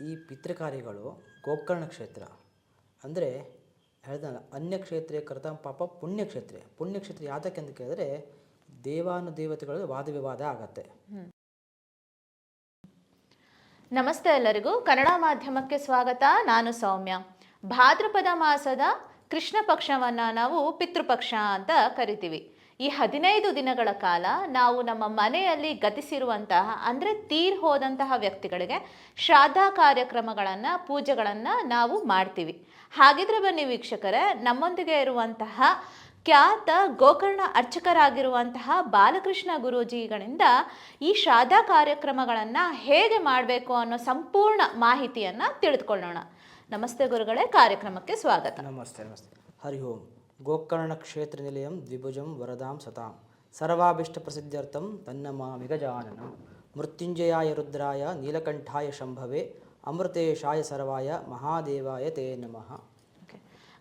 ಈ ಪಿತೃಕಾರ್ಯಗಳು ಗೋಕರ್ಣ ಕ್ಷೇತ್ರ. ಅಂದರೆ ಹೇಳ್ದಲ್ಲ, ಅನ್ಯ ಕರ್ತ ಪಾಪ ಪುಣ್ಯಕ್ಷೇತ್ರ ಪುಣ್ಯಕ್ಷೇತ್ರ ಯಾತಕ್ಕೆ ಅಂತ ಕೇಳಿದ್ರೆ ದೇವಾನುದೇವತೆಗಳಲ್ಲಿ ವಾದ ವಿವಾದ ಆಗತ್ತೆ. ನಮಸ್ತೆ ಎಲ್ಲರಿಗೂ. ಕನ್ನಡ ಮಾಧ್ಯಮಕ್ಕೆ ಸ್ವಾಗತ. ನಾನು ಸೌಮ್ಯ. ಭಾದ್ರಪದ ಮಾಸದ ಕೃಷ್ಣ ಪಕ್ಷವನ್ನು ನಾವು ಪಿತೃಪಕ್ಷ ಅಂತ ಕರಿತೀವಿ. ಈ ಹದಿನೈದು ದಿನಗಳ ಕಾಲ ನಾವು ನಮ್ಮ ಮನೆಯಲ್ಲಿ ಗತಿಸಿರುವಂತಹ, ಅಂದರೆ ತೀರ್ ಹೋದಂತಹ ವ್ಯಕ್ತಿಗಳಿಗೆ ಶ್ರಾದ್ದ ಕಾರ್ಯಕ್ರಮಗಳನ್ನು, ಪೂಜೆಗಳನ್ನು ನಾವು ಮಾಡ್ತೀವಿ. ಹಾಗಿದ್ರೆ ಬನ್ನಿ ವೀಕ್ಷಕರೇ, ನಮ್ಮೊಂದಿಗೆ ಇರುವಂತಹ ಖ್ಯಾತ ಗೋಕರ್ಣ ಅರ್ಚಕರಾಗಿರುವಂತಹ ಬಾಲಕೃಷ್ಣ ಗುರೂಜಿಗಳಿಂದ ಈ ಶ್ರಾದ್ದ ಕಾರ್ಯಕ್ರಮಗಳನ್ನು ಹೇಗೆ ಮಾಡಬೇಕು ಅನ್ನೋ ಸಂಪೂರ್ಣ ಮಾಹಿತಿಯನ್ನು ತಿಳಿದುಕೊಳ್ಳೋಣ. ನಮಸ್ತೆ ಗುರುಗಳೇ, ಕಾರ್ಯಕ್ರಮಕ್ಕೆ ಸ್ವಾಗತ. ನಮಸ್ತೆ ನಮಸ್ತೆ. ಹರಿ ಓಂ. ಗೋಕರ್ಣ ಕ್ಷೇತ್ರ ನಿಲಯಂ ದ್ವಿಭುಜಂ ವರದಾಂ ಸತಾಂ. ಸರ್ವಾಭಿಷ್ಟ ಪ್ರಸಿದ್ಧ್ಯರ್ಥಂ ತನ್ನಮಾಮಿ ಗಜಾನನಂ ಮೃತ್ಯುಂಜಯಾಯ ರುದ್ರಾಯ ನೀಲಕಂಠಾಯ ಶಂಭವೇ. ಅಮೃತೇಶಾಯ ಸರ್ವಾಯ ಮಹಾದೇವಾಯ ತೇ ನಮಃ.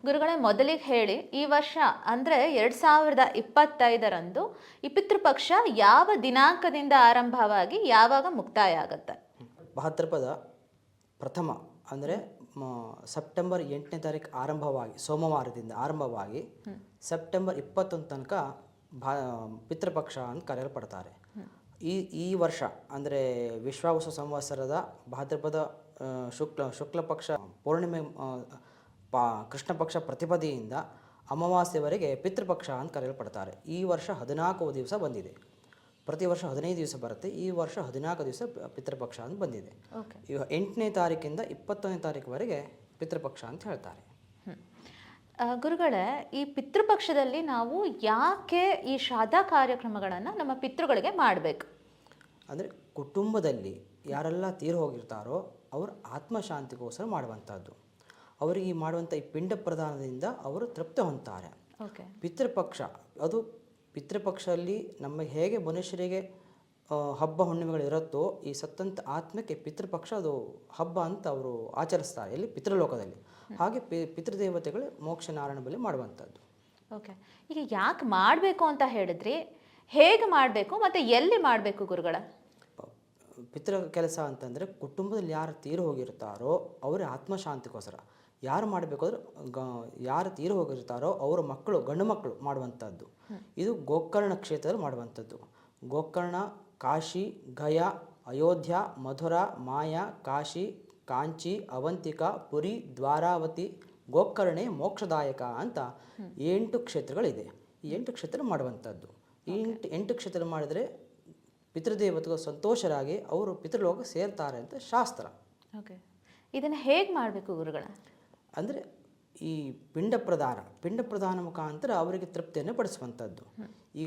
ಗುರುಗಳೇ ಮೊದಲಿಗೆ ಹೇಳಿ ಈ ವರ್ಷ ಅಂದರೆ ಎರಡು ಸಾವಿರದ ಇಪ್ಪತ್ತೈದರಂದು ಈ ಪಿತೃಪಕ್ಷ ಯಾವ ದಿನಾಂಕದಿಂದ ಆರಂಭವಾಗಿ ಯಾವಾಗ ಮುಕ್ತಾಯ ಆಗುತ್ತೆ? ಭಾದ್ರಪದ ಪ್ರಥಮ ಅಂದರೆ ಸೆಪ್ಟೆಂಬರ್ ಎಂಟನೇ ತಾರೀಕು ಆರಂಭವಾಗಿ, ಸೋಮವಾರದಿಂದ ಆರಂಭವಾಗಿ ಸೆಪ್ಟೆಂಬರ್ ಇಪ್ಪತ್ತೊಂದು ತನಕ ಭಾ, ಪಿತೃಪಕ್ಷ ಅಂತ ಕರೆಯಲ್ಪಡ್ತಾರೆ. ಈ ಈ ವರ್ಷ ಅಂದರೆ ವಿಶ್ವಾವಸು ಸಂವತ್ಸರದ ಭಾದ್ರಪದ ಶುಕ್ಲ ಶುಕ್ಲ ಪಕ್ಷ ಪೂರ್ಣಿಮೆ ಪಾ, ಕೃಷ್ಣ ಪಕ್ಷ ಪ್ರತಿಪದಿಯಿಂದ ಅಮಾವಾಸ್ಯೆವರೆಗೆ ಪಿತೃಪಕ್ಷ ಅಂತ ಕರೆಯಲ್ಪಡ್ತಾರೆ. ಈ ವರ್ಷ ಹದಿನಾಲ್ಕು ದಿವಸ ಬಂದಿದೆ. ಪ್ರತಿ ವರ್ಷ ಹದಿನೈದು ದಿವಸ ಬರುತ್ತೆ. ಈ ವರ್ಷ ಹದಿನಾಲ್ಕು ದಿವಸ ಪಿತೃಪಕ್ಷ ಅಂತ ಬಂದಿದೆ. ಓಕೆ. ಈಗ ಎಂಟನೇ ತಾರೀಕಿಂದ ಇಪ್ಪತ್ತೊಂದನೇ ತಾರೀಕುವರೆಗೆ ಪಿತೃಪಕ್ಷ ಅಂತ ಹೇಳ್ತಾರೆ. ಗುರುಗಳೇ ಈ ಪಿತೃಪಕ್ಷದಲ್ಲಿ ನಾವು ಯಾಕೆ ಈ ಶಾದಾ ಕಾರ್ಯಕ್ರಮಗಳನ್ನು ನಮ್ಮ ಪಿತೃಗಳಿಗೆ ಮಾಡಬೇಕು? ಅಂದರೆ ಕುಟುಂಬದಲ್ಲಿ ಯಾರೆಲ್ಲ ತೀರು ಹೋಗಿರ್ತಾರೋ ಅವರು ಆತ್ಮಶಾಂತಿಗೋಸ್ಕರ ಮಾಡುವಂಥದ್ದು. ಅವರಿಗೆ ಮಾಡುವಂಥ ಈ ಪಿಂಡ ಪ್ರದಾನದಿಂದ ಅವರು ತೃಪ್ತಿ ಹೊಂದ್ತಾರೆ. ಓಕೆ. ಪಿತೃಪಕ್ಷ ಅದು ಪಿತೃಪಕ್ಷದಲ್ಲಿ ನಮ್ಮ ಹೇಗೆ ಮನುಷ್ಯರಿಗೆ ಹಬ್ಬ ಹುಣ್ಣಿಮೆಗಳು ಇರುತ್ತೋ ಈ ಸತ್ತಂತ ಆತ್ಮಕ್ಕೆ ಪಿತೃಪಕ್ಷ ಅದು ಹಬ್ಬ ಅಂತ ಅವರು ಆಚರಿಸ್ತಾರೆ ಇಲ್ಲಿ ಪಿತೃಲೋಕದಲ್ಲಿ. ಹಾಗೆ ಪಿ ಪಿತೃದೇವತೆಗಳು ಮೋಕ್ಷ ನಾರಾಯಣ ಬಲಿ ಮಾಡುವಂಥದ್ದು. ಓಕೆ. ಈಗ ಯಾಕೆ ಮಾಡಬೇಕು ಅಂತ ಹೇಳಿದ್ರಿ ಹೇಗೆ ಮಾಡಬೇಕು ಮತ್ತು ಎಲ್ಲಿ ಮಾಡಬೇಕು ಗುರುಗಳ? ಪಿತೃ ಕೆಲಸ ಅಂತಂದರೆ ಕುಟುಂಬದಲ್ಲಿ ಯಾರು ತೀರು ಹೋಗಿರ್ತಾರೋ ಅವರ ಆತ್ಮಶಾಂತಿಗೋಸ್ಕರ. ಯಾರು ಮಾಡಬೇಕು ಅಂದ್ರೆ ಗ ಯಾರು ತೀರು ಹೋಗಿರ್ತಾರೋ ಅವರ ಮಕ್ಕಳು ಗಂಡು ಮಕ್ಕಳು ಮಾಡುವಂಥದ್ದು. ಇದು ಗೋಕರ್ಣ ಕ್ಷೇತ್ರದಲ್ಲಿ ಮಾಡುವಂಥದ್ದು. ಗೋಕರ್ಣ ಕಾಶಿ ಗಯಾ ಅಯೋಧ್ಯ ಮಧುರ ಮಾಯಾ ಕಾಶಿ ಕಾಂಚಿ ಅವಂತಿಕಾ ಪುರಿ ದ್ವಾರಾವತಿ ಗೋಕರ್ಣೆ ಮೋಕ್ಷದಾಯಕ ಅಂತ ಎಂಟು ಕ್ಷೇತ್ರಗಳಿದೆ. ಈ ಎಂಟು ಕ್ಷೇತ್ರ ಮಾಡುವಂಥದ್ದು. ಈ ಎಂಟು ಎಂಟು ಕ್ಷೇತ್ರ ಮಾಡಿದರೆ ಪಿತೃದೇವತೆಗಳು ಸಂತೋಷರಾಗಿ ಅವರು ಪಿತೃಲೋಕ ಸೇರ್ತಾರೆ ಅಂತ ಶಾಸ್ತ್ರ. ಓಕೆ. ಇದನ್ನು ಹೇಗೆ ಮಾಡಬೇಕು ಗುರುಗಳ? ಅಂದರೆ ಈ ಪಿಂಡ ಪ್ರದಾನ ಪಿಂಡ ಪ್ರದಾನ ಮುಖಾಂತರ ಅವರಿಗೆ ತೃಪ್ತಿಯನ್ನು ಪಡಿಸುವಂಥದ್ದು. ಈ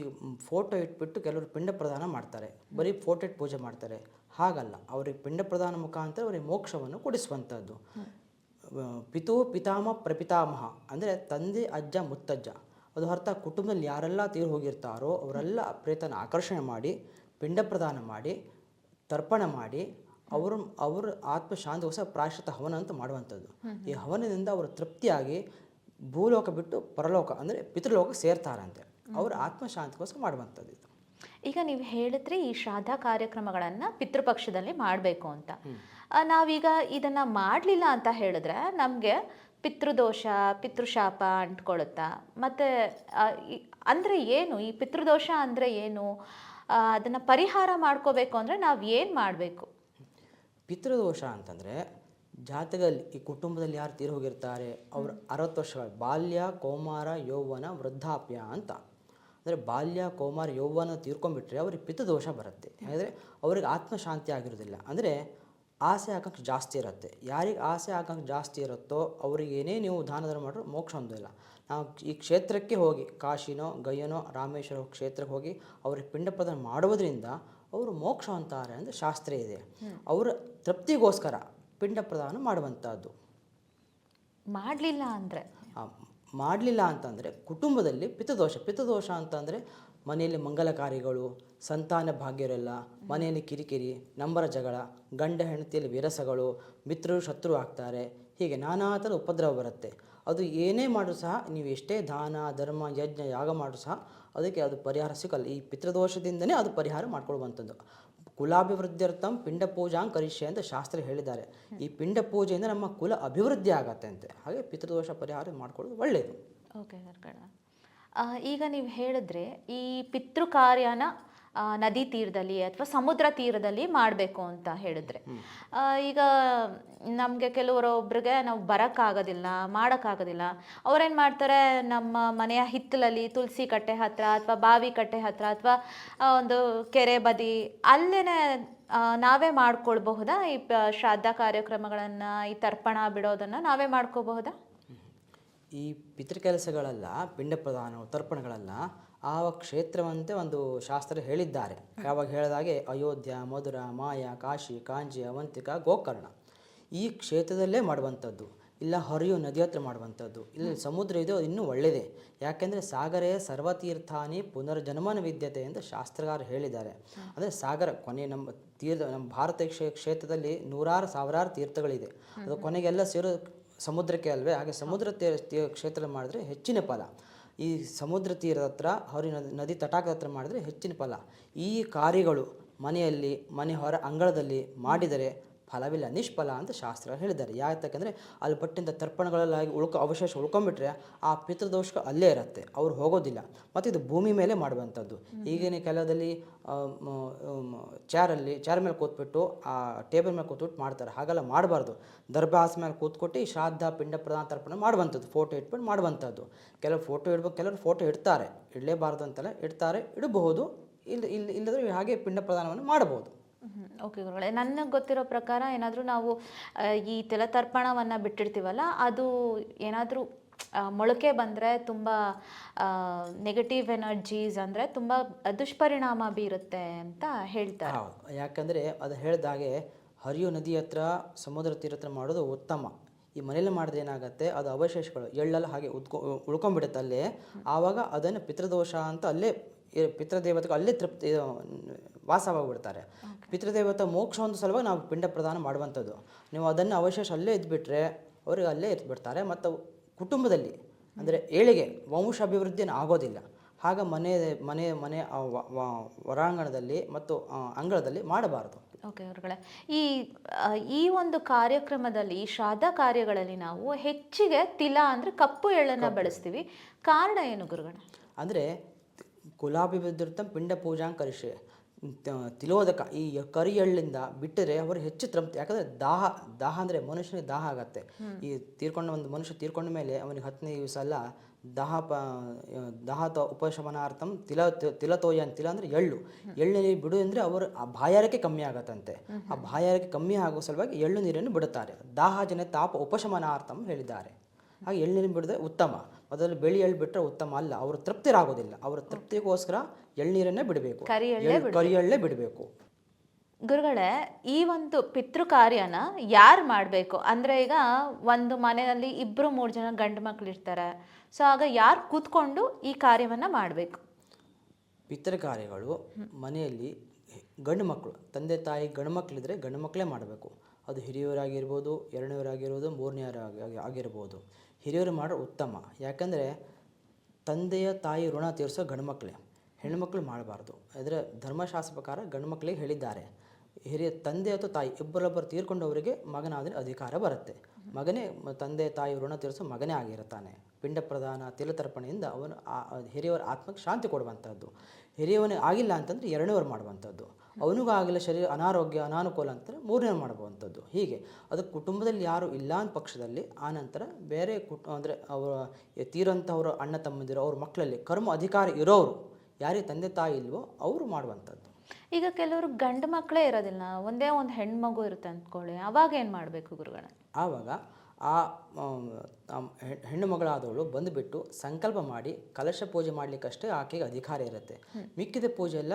ಫೋಟೋ ಇಟ್ಬಿಟ್ಟು ಕೆಲವರು ಪಿಂಡ ಪ್ರದಾನ ಮಾಡ್ತಾರೆ, ಬರೀ ಫೋಟೋ ಇಟ್ಟು ಪೂಜೆ ಮಾಡ್ತಾರೆ. ಹಾಗಲ್ಲ, ಅವರಿಗೆ ಪಿಂಡ ಪ್ರದಾನ ಮುಖಾಂತರ ಅವರಿಗೆ ಮೋಕ್ಷವನ್ನು ಕೊಡಿಸುವಂಥದ್ದು. ಪಿತೋ ಪಿತಾಮ ಪ್ರಪಿತಾಮಹ, ಅಂದರೆ ತಂದೆ, ಅಜ್ಜ, ಮುತ್ತಜ್ಜ. ಅದು ಅರ್ಥ, ಕುಟುಂಬದಲ್ಲಿ ಯಾರೆಲ್ಲ ತೀರು ಹೋಗಿರ್ತಾರೋ ಅವರೆಲ್ಲ ಪ್ರೇತನ ಆಕರ್ಷಣೆ ಮಾಡಿ, ಪಿಂಡ ಪ್ರದಾನ ಮಾಡಿ, ತರ್ಪಣ ಮಾಡಿ ಅವರು ಅವರ ಆತ್ಮಶಾಂತಿಗೋಸ್ಕರ ಪ್ರಾಯಶ್ಚಿತ ಹವನ ಅಂತ ಮಾಡುವಂಥದ್ದು. ಈ ಹವನದಿಂದ ಅವರು ತೃಪ್ತಿಯಾಗಿ ಭೂಲೋಕ ಬಿಟ್ಟು ಪರಲೋಕ ಅಂದರೆ ಪಿತೃಲೋಕ ಸೇರ್ತಾರಂತೆ. ಅವರ ಆತ್ಮಶಾಂತಿಗೋಸ್ಕರ ಮಾಡುವಂಥದ್ದು ಇದು. ಈಗ ನೀವು ಹೇಳಿದ್ರಿ ಈ ಶ್ರಾದ್ದ ಕಾರ್ಯಕ್ರಮಗಳನ್ನು ಪಿತೃಪಕ್ಷದಲ್ಲಿ ಮಾಡಬೇಕು ಅಂತ. ನಾವೀಗ ಇದನ್ನು ಮಾಡಲಿಲ್ಲ ಅಂತ ಹೇಳಿದ್ರೆ ನಮಗೆ ಪಿತೃದೋಷ ಪಿತೃಶಾಪ ಅಂಟ್ಕೊಳುತ್ತಾ? ಮತ್ತು ಅಂದರೆ ಏನು? ಈ ಪಿತೃದೋಷ ಅಂದರೆ ಏನು? ಅದನ್ನು ಪರಿಹಾರ ಮಾಡ್ಕೋಬೇಕು ಅಂದರೆ ನಾವು ಏನು ಮಾಡಬೇಕು? ಪಿತೃದೋಷ ಅಂತಂದರೆ ಜಾತಕದಲ್ಲಿ ಈ ಕುಟುಂಬದಲ್ಲಿ ಯಾರು ತೀರಿ ಹೋಗಿರ್ತಾರೆ ಅವ್ರ ಅರವತ್ತು ವರ್ಷಗಳು ಬಾಲ್ಯ ಕೌಮಾರ ಯೌವನ ವೃದ್ಧಾಪ್ಯ ಅಂತ. ಅಂದರೆ ಬಾಲ್ಯ ಕೌಮಾರ ಯೌವನ ತೀರ್ಕೊಂಡ್ಬಿಟ್ರೆ ಅವ್ರಿಗೆ ಪಿತೃದೋಷ ಬರುತ್ತೆ. ಯಾಕಂದರೆ ಅವ್ರಿಗೆ ಆತ್ಮಶಾಂತಿ ಆಗಿರೋದಿಲ್ಲ. ಅಂದರೆ ಆಸೆ ಆಕಾಂಕ್ಷೆ ಜಾಸ್ತಿ ಇರುತ್ತೆ. ಯಾರಿಗೆ ಆಸೆ ಆಕಾಂಕ್ಷೆ ಜಾಸ್ತಿ ಇರುತ್ತೋ ಅವ್ರಿಗೆ ಏನೇ ನೀವು ದಾನ ಮಾಡಿದ್ರು ಮೋಕ್ಷ ಹೊಂದಿಲ್ಲ ನಾವು ಈ ಕ್ಷೇತ್ರಕ್ಕೆ ಹೋಗಿ ಕಾಶಿನೋ ಗಯ್ಯನೋ ರಾಮೇಶ್ವರ ಕ್ಷೇತ್ರಕ್ಕೆ ಹೋಗಿ ಅವ್ರಿಗೆ ಪಿಂಡ ಪ್ರದಾನ ಮಾಡುವುದರಿಂದ ಅವರು ಮೋಕ್ಷ ಅಂತಾರೆ ಅಂದರೆ ಶಾಸ್ತ್ರ ಇದೆ. ಅವರ ತೃಪ್ತಿಗೋಸ್ಕರ ಪಿಂಡ ಪ್ರದಾನ ಮಾಡುವಂಥದ್ದು. ಮಾಡಲಿಲ್ಲ ಅಂದರೆ? ಮಾಡಲಿಲ್ಲ ಅಂತಂದರೆ ಕುಟುಂಬದಲ್ಲಿ ಪಿತದೋಷ ಪಿತದೋಷ ಅಂತಂದರೆ ಮನೆಯಲ್ಲಿ ಮಂಗಲ ಕಾರ್ಯಗಳು ಸಂತಾನ ಭಾಗ್ಯರೆಲ್ಲ ಮನೆಯಲ್ಲಿ ಕಿರಿಕಿರಿ ನಂಬರ ಜಗಳ ಗಂಡ ಹೆಂಡತಿಯಲ್ಲಿ ವಿರಸಗಳು ಮಿತ್ರರು ಶತ್ರು ಆಗ್ತಾರೆ ಹೀಗೆ ನಾನಾ ಥರ ಉಪದ್ರವ ಬರುತ್ತೆ. ಅದು ಏನೇ ಮಾಡಿದ್ರು ಸಹ ನೀವು ಎಷ್ಟೇ ದಾನ ಧರ್ಮ ಯಜ್ಞ ಯಾಗ ಮಾಡಿದ್ರು ಸಹ ಅದಕ್ಕೆ ಅದು ಪರಿಹಾರ ಸಿಗಲ್ಲ. ಈ ಪಿತೃದೋಷದಿಂದನೇ ಅದು ಪರಿಹಾರ ಮಾಡ್ಕೊಳ್ಳುವಂಥದ್ದು. ಕುಲಾಭಿವೃದ್ಧಿಯರ್ಥಂ ಪಿಂಡ ಪೂಜಾ ಕರಿಷ್ಯ ಅಂತ ಶಾಸ್ತ್ರ ಹೇಳಿದ್ದಾರೆ. ಈ ಪಿಂಡ ಪೂಜೆಯಿಂದ ನಮ್ಮ ಕುಲ ಅಭಿವೃದ್ಧಿ ಆಗತ್ತೆ ಅಂತೆ. ಹಾಗೆ ಪಿತೃದೋಷ ಪರಿಹಾರ ಮಾಡ್ಕೊಳ್ಳೋದು ಒಳ್ಳೆಯದು ಓಕೆ ಈಗ ನೀವು ಹೇಳಿದ್ರೆ ಈ ಪಿತೃ ಕಾರ್ಯನ ನದಿ ತೀರದಲ್ಲಿ ಅಥವಾ ಸಮುದ್ರ ತೀರದಲ್ಲಿ ಮಾಡಬೇಕು ಅಂತ ಹೇಳಿದ್ರೆ. ಈಗ ನಮಗೆ ಕೆಲವರೊಬ್ಬರಿಗೆ ನಾವು ಬರೋಕ್ಕಾಗೋದಿಲ್ಲ ಮಾಡೋಕ್ಕಾಗೋದಿಲ್ಲ. ಅವ್ರೇನು ಮಾಡ್ತಾರೆ ನಮ್ಮ ಮನೆಯ ಹಿತ್ತಲಲ್ಲಿ ತುಳಸಿ ಕಟ್ಟೆ ಹತ್ರ ಅಥವಾ ಬಾವಿ ಕಟ್ಟೆ ಹತ್ರ ಅಥವಾ ಒಂದು ಕೆರೆ ಬದಿ ಅಲ್ಲೇ ನಾವೇ ಮಾಡ್ಕೊಳ್ಬಹುದಾ? ಈ ಶ್ರಾದ್ದ ಕಾರ್ಯಕ್ರಮಗಳನ್ನು ಈ ತರ್ಪಣ ಬಿಡೋದನ್ನು ನಾವೇ ಮಾಡ್ಕೋಬಹುದಾ ಈ ಪಿತೃ ಕೆಲಸಗಳೆಲ್ಲ ಪಿಂಡ ಪ್ರಧಾನ ತರ್ಪಣಗಳೆಲ್ಲ. ಆ ಕ್ಷೇತ್ರವಂತೆ ಒಂದು ಶಾಸ್ತ್ರ ಹೇಳಿದ್ದಾರೆ. ಯಾವಾಗ ಹೇಳಿದಾಗೆ ಅಯೋಧ್ಯ ಮಧುರ ಮಾಯ ಕಾಶಿ ಕಾಂಜಿ ಅವಂತಿಕ ಗೋಕರ್ಣ. ಈ ಕ್ಷೇತ್ರದಲ್ಲೇ ಮಾಡುವಂಥದ್ದು. ಇಲ್ಲ ಹರಿಯು ನದಿ ಹತ್ರ ಮಾಡುವಂಥದ್ದು. ಇಲ್ಲಿ ಸಮುದ್ರ ಇದೆ ಇನ್ನೂ ಒಳ್ಳೆಯದೇ. ಯಾಕೆಂದರೆ ಸಾಗರೇ ಸರ್ವತೀರ್ಥಾನಿ ಪುನರ್ಜನ್ಮನ ವಿದ್ಯತೆ ಅಂತ ಶಾಸ್ತ್ರಗಾರ ಹೇಳಿದ್ದಾರೆ. ಅಂದರೆ ಸಾಗರ ಕೊನೆ ನಮ್ಮ ತೀರ್ಥ ನಮ್ಮ ಭಾರತ ಕ್ಷೇ- ಕ್ಷೇತ್ರದಲ್ಲಿ ನೂರಾರು ಸಾವಿರಾರು ತೀರ್ಥಗಳಿದೆ. ಅದು ಕೊನೆಗೆಲ್ಲ ಸೇರೋ ಸಮುದ್ರಕ್ಕೆ ಅಲ್ವೇ? ಹಾಗೆ ಸಮುದ್ರ ತೀರ ಕ್ಷೇತ್ರ ಮಾಡಿದ್ರೆ ಹೆಚ್ಚಿನ ಫಲ. ಈ ಸಮುದ್ರ ತೀರದ ಹತ್ರ ಹರಿ ನದಿ ನದಿ ತಟಾಕದ ಹತ್ರ ಮಾಡಿದ್ರೆ ಹೆಚ್ಚಿನ ಫಲ. ಈ ಕಾರ್ಯಗಳು ಮನೆಯಲ್ಲಿ, ಮನೆ ಹೊರ ಅಂಗಳದಲ್ಲಿ ಮಾಡಿದರೆ ಫಲವಿಲ್ಲ ನಿಷ್ಫಲ ಅಂತ ಶಾಸ್ತ್ರ ಹೇಳಿದ್ದಾರೆ. ಯಾಕಂದರೆ ಅಲ್ಲಿ ಪಟ್ಟಿಂದ ತರ್ಪಣಗಳಲ್ಲಾಗಿ ಉಳ್ಕೊ ಅವಶೇಷ ಉಳ್ಕೊಂಬಿಟ್ರೆ ಆ ಪಿತೃದೋಷ ಅಲ್ಲೇ ಇರುತ್ತೆ ಅವ್ರು ಹೋಗೋದಿಲ್ಲ. ಮತ್ತು ಇದು ಭೂಮಿ ಮೇಲೆ ಮಾಡುವಂಥದ್ದು. ಈಗಿನ ಕಾಲದಲ್ಲಿ ಚೇರಲ್ಲಿ ಚೇರ್ ಮೇಲೆ ಕೂತ್ಬಿಟ್ಟು ಆ ಟೇಬಲ್ ಮೇಲೆ ಕೂತ್ಬಿಟ್ಟು ಮಾಡ್ತಾರೆ. ಹಾಗೆಲ್ಲ ಮಾಡಬಾರ್ದು. ದರ್ಭಾಸ ಮೇಲೆ ಕೂತ್ಕೊಟ್ಟು ಈ ಶ್ರಾದ್ದ ಪಿಂಡ ಪ್ರಧಾನ ತರ್ಪಣ ಮಾಡುವಂಥದ್ದು ಫೋಟೋ ಇಟ್ಬಿಟ್ಟು ಮಾಡುವಂಥದ್ದು. ಕೆಲವು ಫೋಟೋ ಇಡ್ಬೇಕು ಕೆಲವರು ಫೋಟೋ ಇಡ್ತಾರೆ. ಇಡಲೇಬಾರ್ದು ಅಂತಲ್ಲ ಇಡ್ತಾರೆ ಇಡಬಹುದು. ಇಲ್ಲ ಇಲ್ಲ ಇಲ್ಲದ್ರೆ ಹಾಗೆ ಪಿಂಡ ಪ್ರದಾನವನ್ನು ಮಾಡಬಹುದು. ಓಕೆ ಗುರುಗಳೇ. ನನಗೆ ಗೊತ್ತಿರೋ ಪ್ರಕಾರ ಏನಾದರೂ ನಾವು ಈ ತಿಲತರ್ಪಣವನ್ನು ಬಿಟ್ಟಿರ್ತೀವಲ್ಲ, ಅದು ಏನಾದರೂ ಮೊಳಕೆ ಬಂದರೆ ತುಂಬ ನೆಗೆಟಿವ್ ಎನರ್ಜೀಸ್ ಅಂದರೆ ತುಂಬ ದುಷ್ಪರಿಣಾಮ ಬೀರುತ್ತೆ ಅಂತ ಹೇಳ್ತಾರೆ. ಯಾಕಂದರೆ ಅದು ಹೇಳಿದಾಗೆ ಹರಿಯು ನದಿ ಹತ್ರ, ಸಮುದ್ರ ತೀರ ಹತ್ರ ಮಾಡೋದು ಉತ್ತಮ. ಈ ಮನೇಲಿ ಮಾಡಿದ್ರೆ ಏನಾಗುತ್ತೆ? ಅದು ಅವಶೇಷಗಳು. ಎಳ್ಳೆಲ್ಲ ಹಾಗೆ ಉದ್ಕೊ ಉಳ್ಕೊಂಡ್ಬಿಡುತ್ತೆ ಅಲ್ಲೇ. ಆವಾಗ ಅದನ್ನು ಪಿತೃದೋಷ ಅಂತ ಅಲ್ಲೇ ಪಿತೃದೇವತೆಗೆ ಅಲ್ಲೇ ತೃಪ್ತಿ ವಾಸವಾಗ್ಬಿಡ್ತಾರೆ. ವಾಸವಾಗಿಬಿಡ್ತಾರೆ ಪಿತೃದೇವತೆ ಮೋಕ್ಷ ಒಂದು ಸಲುವಾಗಿ ನಾವು ಪಿಂಡ ಪ್ರದಾನ ಮಾಡುವಂಥದ್ದು. ನೀವು ಅದನ್ನು ಅವಶೇಷ ಅಲ್ಲೇ ಇದ್ಬಿಟ್ರೆ ಅವ್ರಿಗೆ ಅಲ್ಲೇ ಇದ್ಬಿಡ್ತಾರೆ ಮತ್ತು ಕುಟುಂಬದಲ್ಲಿ ಅಂದರೆ ಏಳಿಗೆ ವಂಶ ಅಭಿವೃದ್ಧಿಯನ್ನು ಆಗೋದಿಲ್ಲ. ಆಗ ಮನೆ ಮನೆ ಮನೆ ಹೊರಾಂಗಣದಲ್ಲಿ ಮತ್ತು ಅಂಗಳದಲ್ಲಿ ಮಾಡಬಾರದು. ಓಕೆ ಗುರುಗಳೇ ಈ ಈ ಒಂದು ಕಾರ್ಯಕ್ರಮದಲ್ಲಿ ಈ ಶ್ರಾದ್ದ ಕಾರ್ಯಗಳಲ್ಲಿ ನಾವು ಹೆಚ್ಚಿಗೆ ತಿಲ ಅಂದರೆ ಕಪ್ಪು ಎಳ್ಳನ್ನು ಬಳಸ್ತೀವಿ. ಕಾರಣ ಏನು ಗುರುಗಳ? ಅಂದರೆ ಕುಲಾಭಿವೃದ್ಧಿರ್ತಂ ಪಿಂಡ ಪೂಜಾಂ ಕರಿಷೆ ತ- ತಿಲೋದಕ ಈ ಕರಿ ಎಳ್ಳಿಂದ ಬಿಟ್ಟರೆ ಅವರು ಹೆಚ್ಚು ತೃಪ್ತಿ. ಯಾಕಂದರೆ ದಾಹ ದಾಹ ಅಂದರೆ ಮನುಷ್ಯನಿಗೆ ದಾಹ ಆಗತ್ತೆ. ಈ ತೀರ್ಕೊಂಡ ಒಂದು ಮನುಷ್ಯ ತೀರ್ಕೊಂಡ ಮೇಲೆ ಅವನಿಗೆ ಹತ್ತನೇ ದಿವಸ ಅಲ್ಲ ದಾಹ ಪ ದಾಹ ಉಪಶಮನಾರ್ಥಂ ತಿಲ ತಿಲತೋಯ ತಿಲ ಅಂದರೆ ಎಳ್ಳು. ಎಳ್ಳು ಬಿಡು ಅಂದರೆ ಅವರು ಆ ಬಾಯಾರಿಕೆ ಕಮ್ಮಿ ಆಗತ್ತಂತೆ. ಆ ಬಾಯಾರಿಕೆ ಕಮ್ಮಿ ಆಗುವ ಸಲುವಾಗಿ ಎಳ್ಳು ನೀರನ್ನು ಬಿಡುತ್ತಾರೆ. ದಾಹ ಜನ ತಾಪ ಉಪಶಮನಾರ್ಥಂ ಹೇಳಿದ್ದಾರೆ. ಹಾಗೆ ಎಳ್ನೀರು ಬಿಡದೆ ಉತ್ತಮ. ಮೊದಲು ಬೆಳಿ ಎಳ್ಳು ಬಿಟ್ಟರೆ ಉತ್ತಮ ಅಲ್ಲ. ಅವರು ತೃಪ್ತಿರಾಗೋದಿಲ್ಲ. ಅವರ ತೃಪ್ತಿಗೋಸ್ಕರ ಎಳ್ನೀರನ್ನೇ ಬಿಡಬೇಕು. ಕರಿ ಎಳ್ಳೇ ಕರಿ ಎಳ್ಳೇ ಬಿಡಬೇಕು. ಗುರುಗಳೇ ಈ ಒಂದು ಪಿತೃ ಕಾರ್ಯನ ಯಾರು ಮಾಡಬೇಕು? ಅಂದರೆ ಈಗ ಒಂದು ಮನೆಯಲ್ಲಿ ಇಬ್ಬರು ಮೂರು ಜನ ಗಂಡು ಮಕ್ಕಳು ಇರ್ತಾರೆ ಸೊ ಆಗ ಯಾರು ಕೂತ್ಕೊಂಡು ಈ ಕಾರ್ಯವನ್ನು ಮಾಡಬೇಕು? ಪಿತೃ ಕಾರ್ಯಗಳು ಮನೆಯಲ್ಲಿ ಗಂಡು ಮಕ್ಕಳು ತಂದೆ ತಾಯಿ ಗಂಡು ಮಕ್ಕಳಿದ್ರೆ ಗಂಡು ಮಕ್ಕಳೇ ಮಾಡಬೇಕು. ಅದು ಹಿರಿಯವರಾಗಿರ್ಬೋದು ಎರಡನೇವರಾಗಿರ್ಬೋದು ಮೂರನೇವರಾಗಿ ಆಗಿರ್ಬೋದು. ಹಿರಿಯರು ಮಾಡೋ ಉತ್ತಮ. ಯಾಕಂದರೆ ತಂದೆಯ ತಾಯಿ ಋಣ ತೀರಿಸೋ ಗಂಡು ಮಕ್ಕಳೇ. ಹೆಣ್ಮಕ್ಳು ಮಾಡಬಾರ್ದು. ಆದರೆ ಧರ್ಮಶಾಸ್ತ್ರ ಪ್ರಕಾರ ಗಂಡು ಮಕ್ಕಳಿಗೆ ಹೇಳಿದ್ದಾರೆ. ಹಿರಿಯ ತಂದೆ ಅಥವಾ ತಾಯಿ ಇಬ್ಬರೊಬ್ಬರು ತೀರ್ಕೊಂಡವರಿಗೆ ಮಗನಾದರೆ ಅಧಿಕಾರ ಬರುತ್ತೆ. ಮಗನೇ ತಂದೆ ತಾಯಿ ಋಣ ತೀರಿಸೋ ಮಗನೇ ಆಗಿರುತ್ತಾನೆ ಪಿಂಡ ಪ್ರದಾನ ತಿಲತರ್ಪಣೆಯಿಂದ ಅವನು ಆ ಹಿರಿಯವರ ಆತ್ಮಕ್ಕೆ ಶಾಂತಿ ಕೊಡುವಂಥದ್ದು ಹಿರಿಯವನಿಗೆ ಆಗಿಲ್ಲ ಅಂತಂದರೆ ಎರಡನೇವರು ಮಾಡುವಂಥದ್ದು. ಅವನಿಗೂ ಆಗಿಲ್ಲ ಶರೀರ ಅನಾರೋಗ್ಯ ಅನಾನುಕೂಲ ಅಂತಂದರೆ ಮೂರನೇ ಮಾಡುವಂಥದ್ದು. ಹೀಗೆ. ಅದು ಕುಟುಂಬದಲ್ಲಿ ಯಾರು ಇಲ್ಲ ಅಂದ ಪಕ್ಷದಲ್ಲಿ ಆನಂತರ ಬೇರೆ ಕುಟು ಅಂದರೆ ಅವರ ತೀರಂಥವ್ರ ಅಣ್ಣ ತಮ್ಮಂದಿರು ಅವ್ರ ಮಕ್ಕಳಲ್ಲಿ ಕರ್ಮ ಅಧಿಕಾರ ಇರೋರು ಯಾರಿಗೆ ತಂದೆ ತಾಯಿ ಇಲ್ವೋ ಅವರು ಮಾಡುವಂಥದ್ದು. ಈಗ ಕೆಲವರು ಗಂಡು ಮಕ್ಕಳೇ ಇರೋದಿಲ್ಲ. ಒಂದೇ ಒಂದು ಹೆಣ್ಮಗು ಇರುತ್ತೆ ಅಂದ್ಕೊಳ್ಳಿ. ಅವಾಗ ಏನು ಮಾಡಬೇಕು ಗುರುಗಳ? ಆವಾಗ ಆ ಹೆಣ್ಣು ಮಗಳಾದವಳು ಬಂದುಬಿಟ್ಟು ಸಂಕಲ್ಪ ಮಾಡಿ ಕಲಶ ಪೂಜೆ ಮಾಡಲಿಕ್ಕಷ್ಟೇ ಆಕೆಗೆ ಅಧಿಕಾರ ಇರುತ್ತೆ. ಮಿಕ್ಕಿದ ಪೂಜೆ ಎಲ್ಲ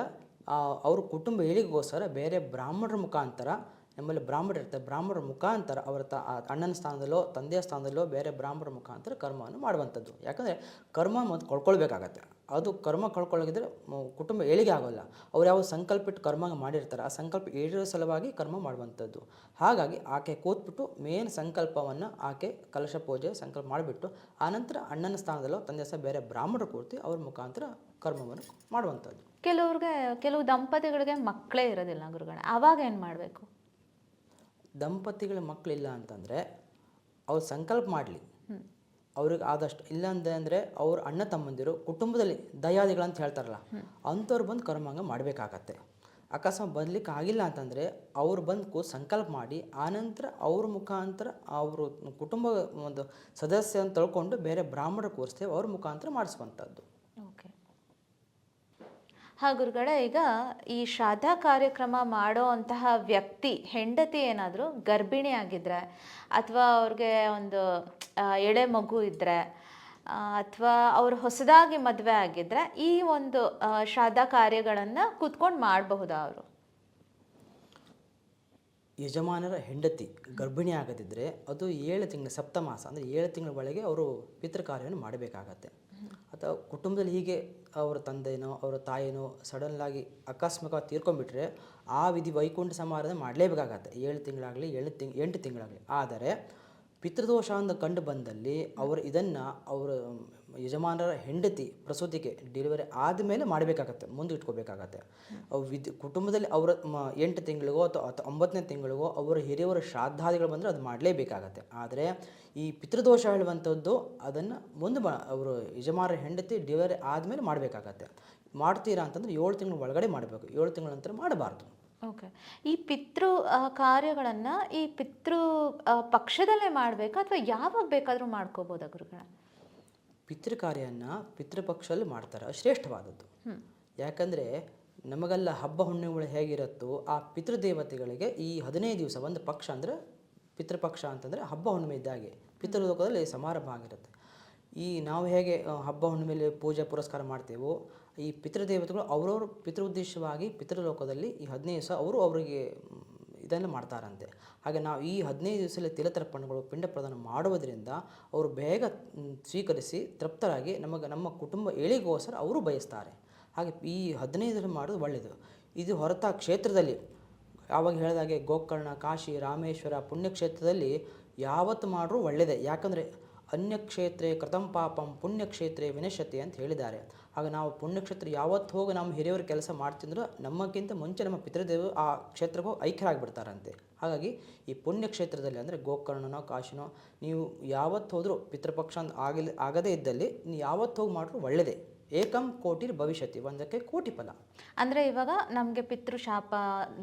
ಅವ್ರ ಕುಟುಂಬ ಹೇಳಿಗೋಸ್ಕರ ಬೇರೆ ಬ್ರಾಹ್ಮಣರ ಮುಖಾಂತರ ನಮ್ಮಲ್ಲಿ ಬ್ರಾಹ್ಮಣ ಇರ್ತಾರೆ ಬ್ರಾಹ್ಮಣರ ಮುಖಾಂತರ ಅವರ ತ ಅಣ್ಣನ ಸ್ಥಾನದಲ್ಲೋ ತಂದೆಯ ಸ್ಥಾನದಲ್ಲೋ ಬೇರೆ ಬ್ರಾಹ್ಮಣರ ಮುಖಾಂತರ ಕರ್ಮವನ್ನು ಮಾಡುವಂಥದ್ದು. ಯಾಕಂದರೆ ಕರ್ಮ ಮತ್ತು ಕಳ್ಕೊಳ್ಬೇಕಾಗತ್ತೆ ಅದು ಕರ್ಮ ಕಳ್ಕೊಳ್ಳೋಗಿದ್ರೆ ಕುಟುಂಬ ಏಳಿಗೆ ಆಗೋಲ್ಲ. ಅವ್ರು ಯಾವ ಸಂಕಲ್ಪ ಇಟ್ಟು ಕರ್ಮ ಮಾಡಿರ್ತಾರೆ ಆ ಸಂಕಲ್ಪ ಏಳಿರೋ ಸಲುವಾಗಿ ಕರ್ಮ ಮಾಡುವಂಥದ್ದು. ಹಾಗಾಗಿ ಆಕೆ ಕೂತ್ಬಿಟ್ಟು ಮೇನ್ ಸಂಕಲ್ಪವನ್ನು ಆಕೆ ಕಲಶ ಪೂಜೆ ಸಂಕಲ್ಪ ಮಾಡಿಬಿಟ್ಟು ಆನಂತರ ಅಣ್ಣನ ಸ್ಥಾನದಲ್ಲೋ ತಂದೆ ಸಹ ಬೇರೆ ಬ್ರಾಹ್ಮಣರು ಕೂರ್ತಿ ಅವ್ರ ಮುಖಾಂತರ ಕರ್ಮವನ್ನು ಮಾಡುವಂಥದ್ದು. ಕೆಲವ್ರಿಗೆ ಕೆಲವು ದಂಪತಿಗಳಿಗೆ ಮಕ್ಕಳೇ ಇರೋದಿಲ್ಲ ಗುರುಗಳೇ. ಅವಾಗ ಏನು ಮಾಡಬೇಕು? ದಂಪತಿಗಳ ಮಕ್ಕಳಿಲ್ಲ ಅಂತಂದರೆ ಅವ್ರು ಸಂಕಲ್ಪ ಮಾಡಲಿ. ಅವ್ರಿಗೆ ಆದಷ್ಟು ಇಲ್ಲ ಅಂದರೆ ಅವ್ರ ಅಣ್ಣ ತಮ್ಮಂದಿರು ಕುಟುಂಬದಲ್ಲಿ ದಯಾದಿಗಳಂತ ಹೇಳ್ತಾರಲ್ಲ, ಅಂಥವ್ರು ಬಂದು ಕರ್ಮಾಂಗ ಮಾಡಬೇಕಾಗತ್ತೆ. ಅಕಸ್ಮಾತ್ ಬದ್ಲಿಕ್ಕೆ ಆಗಿಲ್ಲ ಅಂತಂದರೆ ಅವ್ರು ಬಂದು ಸಂಕಲ್ಪ ಮಾಡಿ, ಆನಂತರ ಅವ್ರ ಮುಖಾಂತರ ಅವರು ಕುಟುಂಬ ಒಂದು ಸದಸ್ಯ ಅಂತ ತಿಳ್ಕೊಂಡು ಬೇರೆ ಬ್ರಾಹ್ಮಣ ಕೂರಿಸ್ತೇವೆ ಅವ್ರ ಮುಖಾಂತರ ಮಾಡಿಸುವಂಥದ್ದು. ಓಕೆ. ಹಾ ಗುರುಗಳೇ, ಈಗ ಈ ಶ್ರಾದ್ದ ಕಾರ್ಯಕ್ರಮ ಮಾಡೋ ಅಂತಹ ವ್ಯಕ್ತಿ, ಹೆಂಡತಿ ಏನಾದರೂ ಗರ್ಭಿಣಿ ಆಗಿದ್ರೆ, ಅಥವಾ ಅವ್ರಿಗೆ ಒಂದು ಎಳೆ ಮಗು ಇದ್ದರೆ ಅಥವಾ ಅವರು ಹೊಸದಾಗಿ ಮದುವೆ ಆಗಿದ್ರೆ, ಈ ಒಂದು ಶ್ರಾದ್ದ ಕಾರ್ಯಗಳನ್ನು ಕೂತ್ಕೊಂಡು ಮಾಡಬಹುದಾ ಅವರು? ಯಜಮಾನರ ಹೆಂಡತಿ ಗರ್ಭಿಣಿ ಆಗದಿದ್ದರೆ ಅದು ಏಳು ತಿಂಗಳ ಸಪ್ತಮಾಸ, ಅಂದರೆ ಏಳು ತಿಂಗಳ ಒಳಗೆ ಅವರು ಪಿತೃ ಕಾರ್ಯವನ್ನು ಮಾಡಬೇಕಾಗತ್ತೆ. ಅಥವಾ ಕುಟುಂಬದಲ್ಲಿ ಹೀಗೆ ಅವರ ತಂದೆನೋ, ಅವರ ತಾಯಿನೋ ಸಡನ್ನಾಗಿ ಆಕಸ್ಮಿಕವಾಗಿ ತೀರ್ಕೊಂಡ್ಬಿಟ್ರೆ ಆ ವಿಧಿ ವೈಕುಂಠ ಸಮಾರಂಭ ಮಾಡಲೇಬೇಕಾಗತ್ತೆ. ಏಳು ತಿಂಗಳಾಗಲಿ, ಏಳು ತಿಂಗ್ ಎಂಟು ತಿಂಗಳಾಗಲಿ. ಆದರೆ, ಪಿತೃದೋಷ ಅಂತ ಕಂಡು ಬಂದಲ್ಲಿ ಅವರು ಇದನ್ನು ಅವರ ಯಜಮಾನರ ಹೆಂಡತಿ ಪ್ರಸೂತಿಗೆ ಡೆಲಿವರಿ ಆದಮೇಲೆ ಮಾಡಬೇಕಾಗತ್ತೆ, ಮುಂದೆ ಇಟ್ಕೋಬೇಕಾಗತ್ತೆ. ವಿದ್ ಕುಟುಂಬದಲ್ಲಿ ಅವರ ಎಂಟು ತಿಂಗಳಿಗೋ ಅಥವಾ ಅಥವಾ ಒಂಬತ್ತನೇ ತಿಂಗಳಿಗೋ ಅವರ ಹಿರಿಯವರ ಶ್ರಾದ್ದಾದಿಗಳು ಬಂದರೆ ಅದು ಮಾಡಲೇಬೇಕಾಗತ್ತೆ. ಆದರೆ ಈ ಪಿತೃದೋಷ ಹೇಳುವಂಥದ್ದು ಅದನ್ನು ಮುಂದೆ ಅವರು ಯಜಮಾನರ ಹೆಂಡತಿ ಡೆಲಿವರಿ ಆದಮೇಲೆ ಮಾಡಬೇಕಾಗತ್ತೆ. ಮಾಡ್ತೀರಾ ಅಂತಂದ್ರೆ ಏಳು ತಿಂಗಳ ಒಳಗಡೆ ಮಾಡಬೇಕು, ಏಳು ತಿಂಗಳ ನಂತರ ಮಾಡಬಾರ್ದು. ಓಕೆ. ಈ ಪಿತೃ ಕಾರ್ಯಗಳನ್ನು ಈ ಪಿತೃ ಪಕ್ಷದಲ್ಲೇ ಮಾಡಬೇಕಾ ಅಥವಾ ಯಾವಾಗ ಬೇಕಾದರೂ ಮಾಡ್ಕೋಬೋದಾ ಗುರುಗಳ? ಪಿತೃ ಕಾರ್ಯವನ್ನು ಪಿತೃಪಕ್ಷದಲ್ಲಿ ಮಾಡ್ತಾರೆ ಶ್ರೇಷ್ಠವಾದದ್ದು. ಯಾಕಂದರೆ ನಮಗೆಲ್ಲ ಹಬ್ಬ ಹುಣ್ಣಿಮೆಗಳು ಹೇಗಿರುತ್ತೋ ಆ ಪಿತೃದೇವತೆಗಳಿಗೆ ಈ ಹದಿನೈದು ದಿವಸ ಒಂದು ಪಕ್ಷ ಅಂದರೆ ಪಿತೃಪಕ್ಷ ಅಂತಂದರೆ ಹಬ್ಬ ಹುಣ್ಣಿಮೆ ಇದ್ದಾಗೆ ಪಿತೃಲೋಕದಲ್ಲಿ ಸಮಾರಂಭ ಆಗಿರುತ್ತೆ. ಈ ನಾವು ಹೇಗೆ ಹಬ್ಬ ಹುಣ್ಣಿಮೆಯಲ್ಲಿ ಪೂಜೆ ಪುರಸ್ಕಾರ ಮಾಡ್ತೇವೋ ಈ ಪಿತೃದೇವತೆಗಳು ಅವರವ್ರ ಪಿತೃ ಉದ್ದೇಶವಾಗಿ ಪಿತೃಲೋಕದಲ್ಲಿ ಈ ಹದಿನೈದು ದಿವಸ ಅವರು ಅವರಿಗೆ ಇದನ್ನು ಮಾಡ್ತಾರಂತೆ. ಹಾಗೆ ನಾವು ಈ ಹದಿನೈದು ದಿವಸದಲ್ಲಿ ತಿಲತರ್ಪಣಗಳು ಪಿಂಡ ಪ್ರದಾನ ಮಾಡುವುದರಿಂದ ಅವರು ಬೇಗ ಸ್ವೀಕರಿಸಿ ತೃಪ್ತರಾಗಿ ನಮಗೆ ನಮ್ಮ ಕುಟುಂಬ ಏಳಿಗೋಸ್ಕರ ಅವರು ಬಯಸ್ತಾರೆ. ಹಾಗೆ ಈ ಹದಿನೈದರಲ್ಲಿ ಮಾಡೋದು ಒಳ್ಳೆಯದು. ಇದು ಹೊರತ ಕ್ಷೇತ್ರದಲ್ಲಿ, ಆವಾಗ ಹೇಳಿದಾಗೆ ಗೋಕರ್ಣ, ಕಾಶಿ, ರಾಮೇಶ್ವರ ಪುಣ್ಯಕ್ಷೇತ್ರದಲ್ಲಿ ಯಾವತ್ತು ಮಾಡ್ರೂ ಒಳ್ಳೆಯದೇ. ಯಾಕಂದರೆ ಅನ್ಯಕ್ಷೇತ್ರೇ ಕೃತಂ ಪಾಪಂ, ಪುಣ್ಯಕ್ಷೇತ್ರೇ ವಿನಶತಿ ಅಂತ ಹೇಳಿದ್ದಾರೆ. ಆಗ ನಾವು ಪುಣ್ಯಕ್ಷೇತ್ರ ಯಾವತ್ತು ಹೋಗಿ ನಮ್ಮ ಹಿರಿಯವ್ರ ಕೆಲಸ ಮಾಡ್ತಿದ್ರು, ನಮ್ಮಕ್ಕಿಂತ ಮುಂಚೆ ನಮ್ಮ ಪಿತೃದೇವರು ಆ ಕ್ಷೇತ್ರಕ್ಕೂ ಹೋಗಿ ಐಕ್ಯರಾಗಿಬಿಡ್ತಾರಂತೆ. ಹಾಗಾಗಿ ಈ ಪುಣ್ಯಕ್ಷೇತ್ರದಲ್ಲಿ ಅಂದರೆ ಗೋಕರ್ಣನೋ, ಕಾಶಿನೋ, ನೀವು ಯಾವತ್ತು ಹೋದರೂ ಪಿತೃಪಕ್ಷ ಆಗಿಲ್ಲ ಆಗದೇ ಇದ್ದಲ್ಲಿ ನೀವು ಯಾವತ್ತು ಹೋಗಿ ಮಾಡಿದ್ರು ಒಳ್ಳೆಯದೇ ಏಕಂ ಕೋಟಿರ್ ಭವಿಷ್ಯತಿ ಒಂದಕ್ಕೆ ಕೋಟಿ ಫಲ ಅಂದರೆ ಇವಾಗ ನಮಗೆ ಪಿತೃಶಾಪ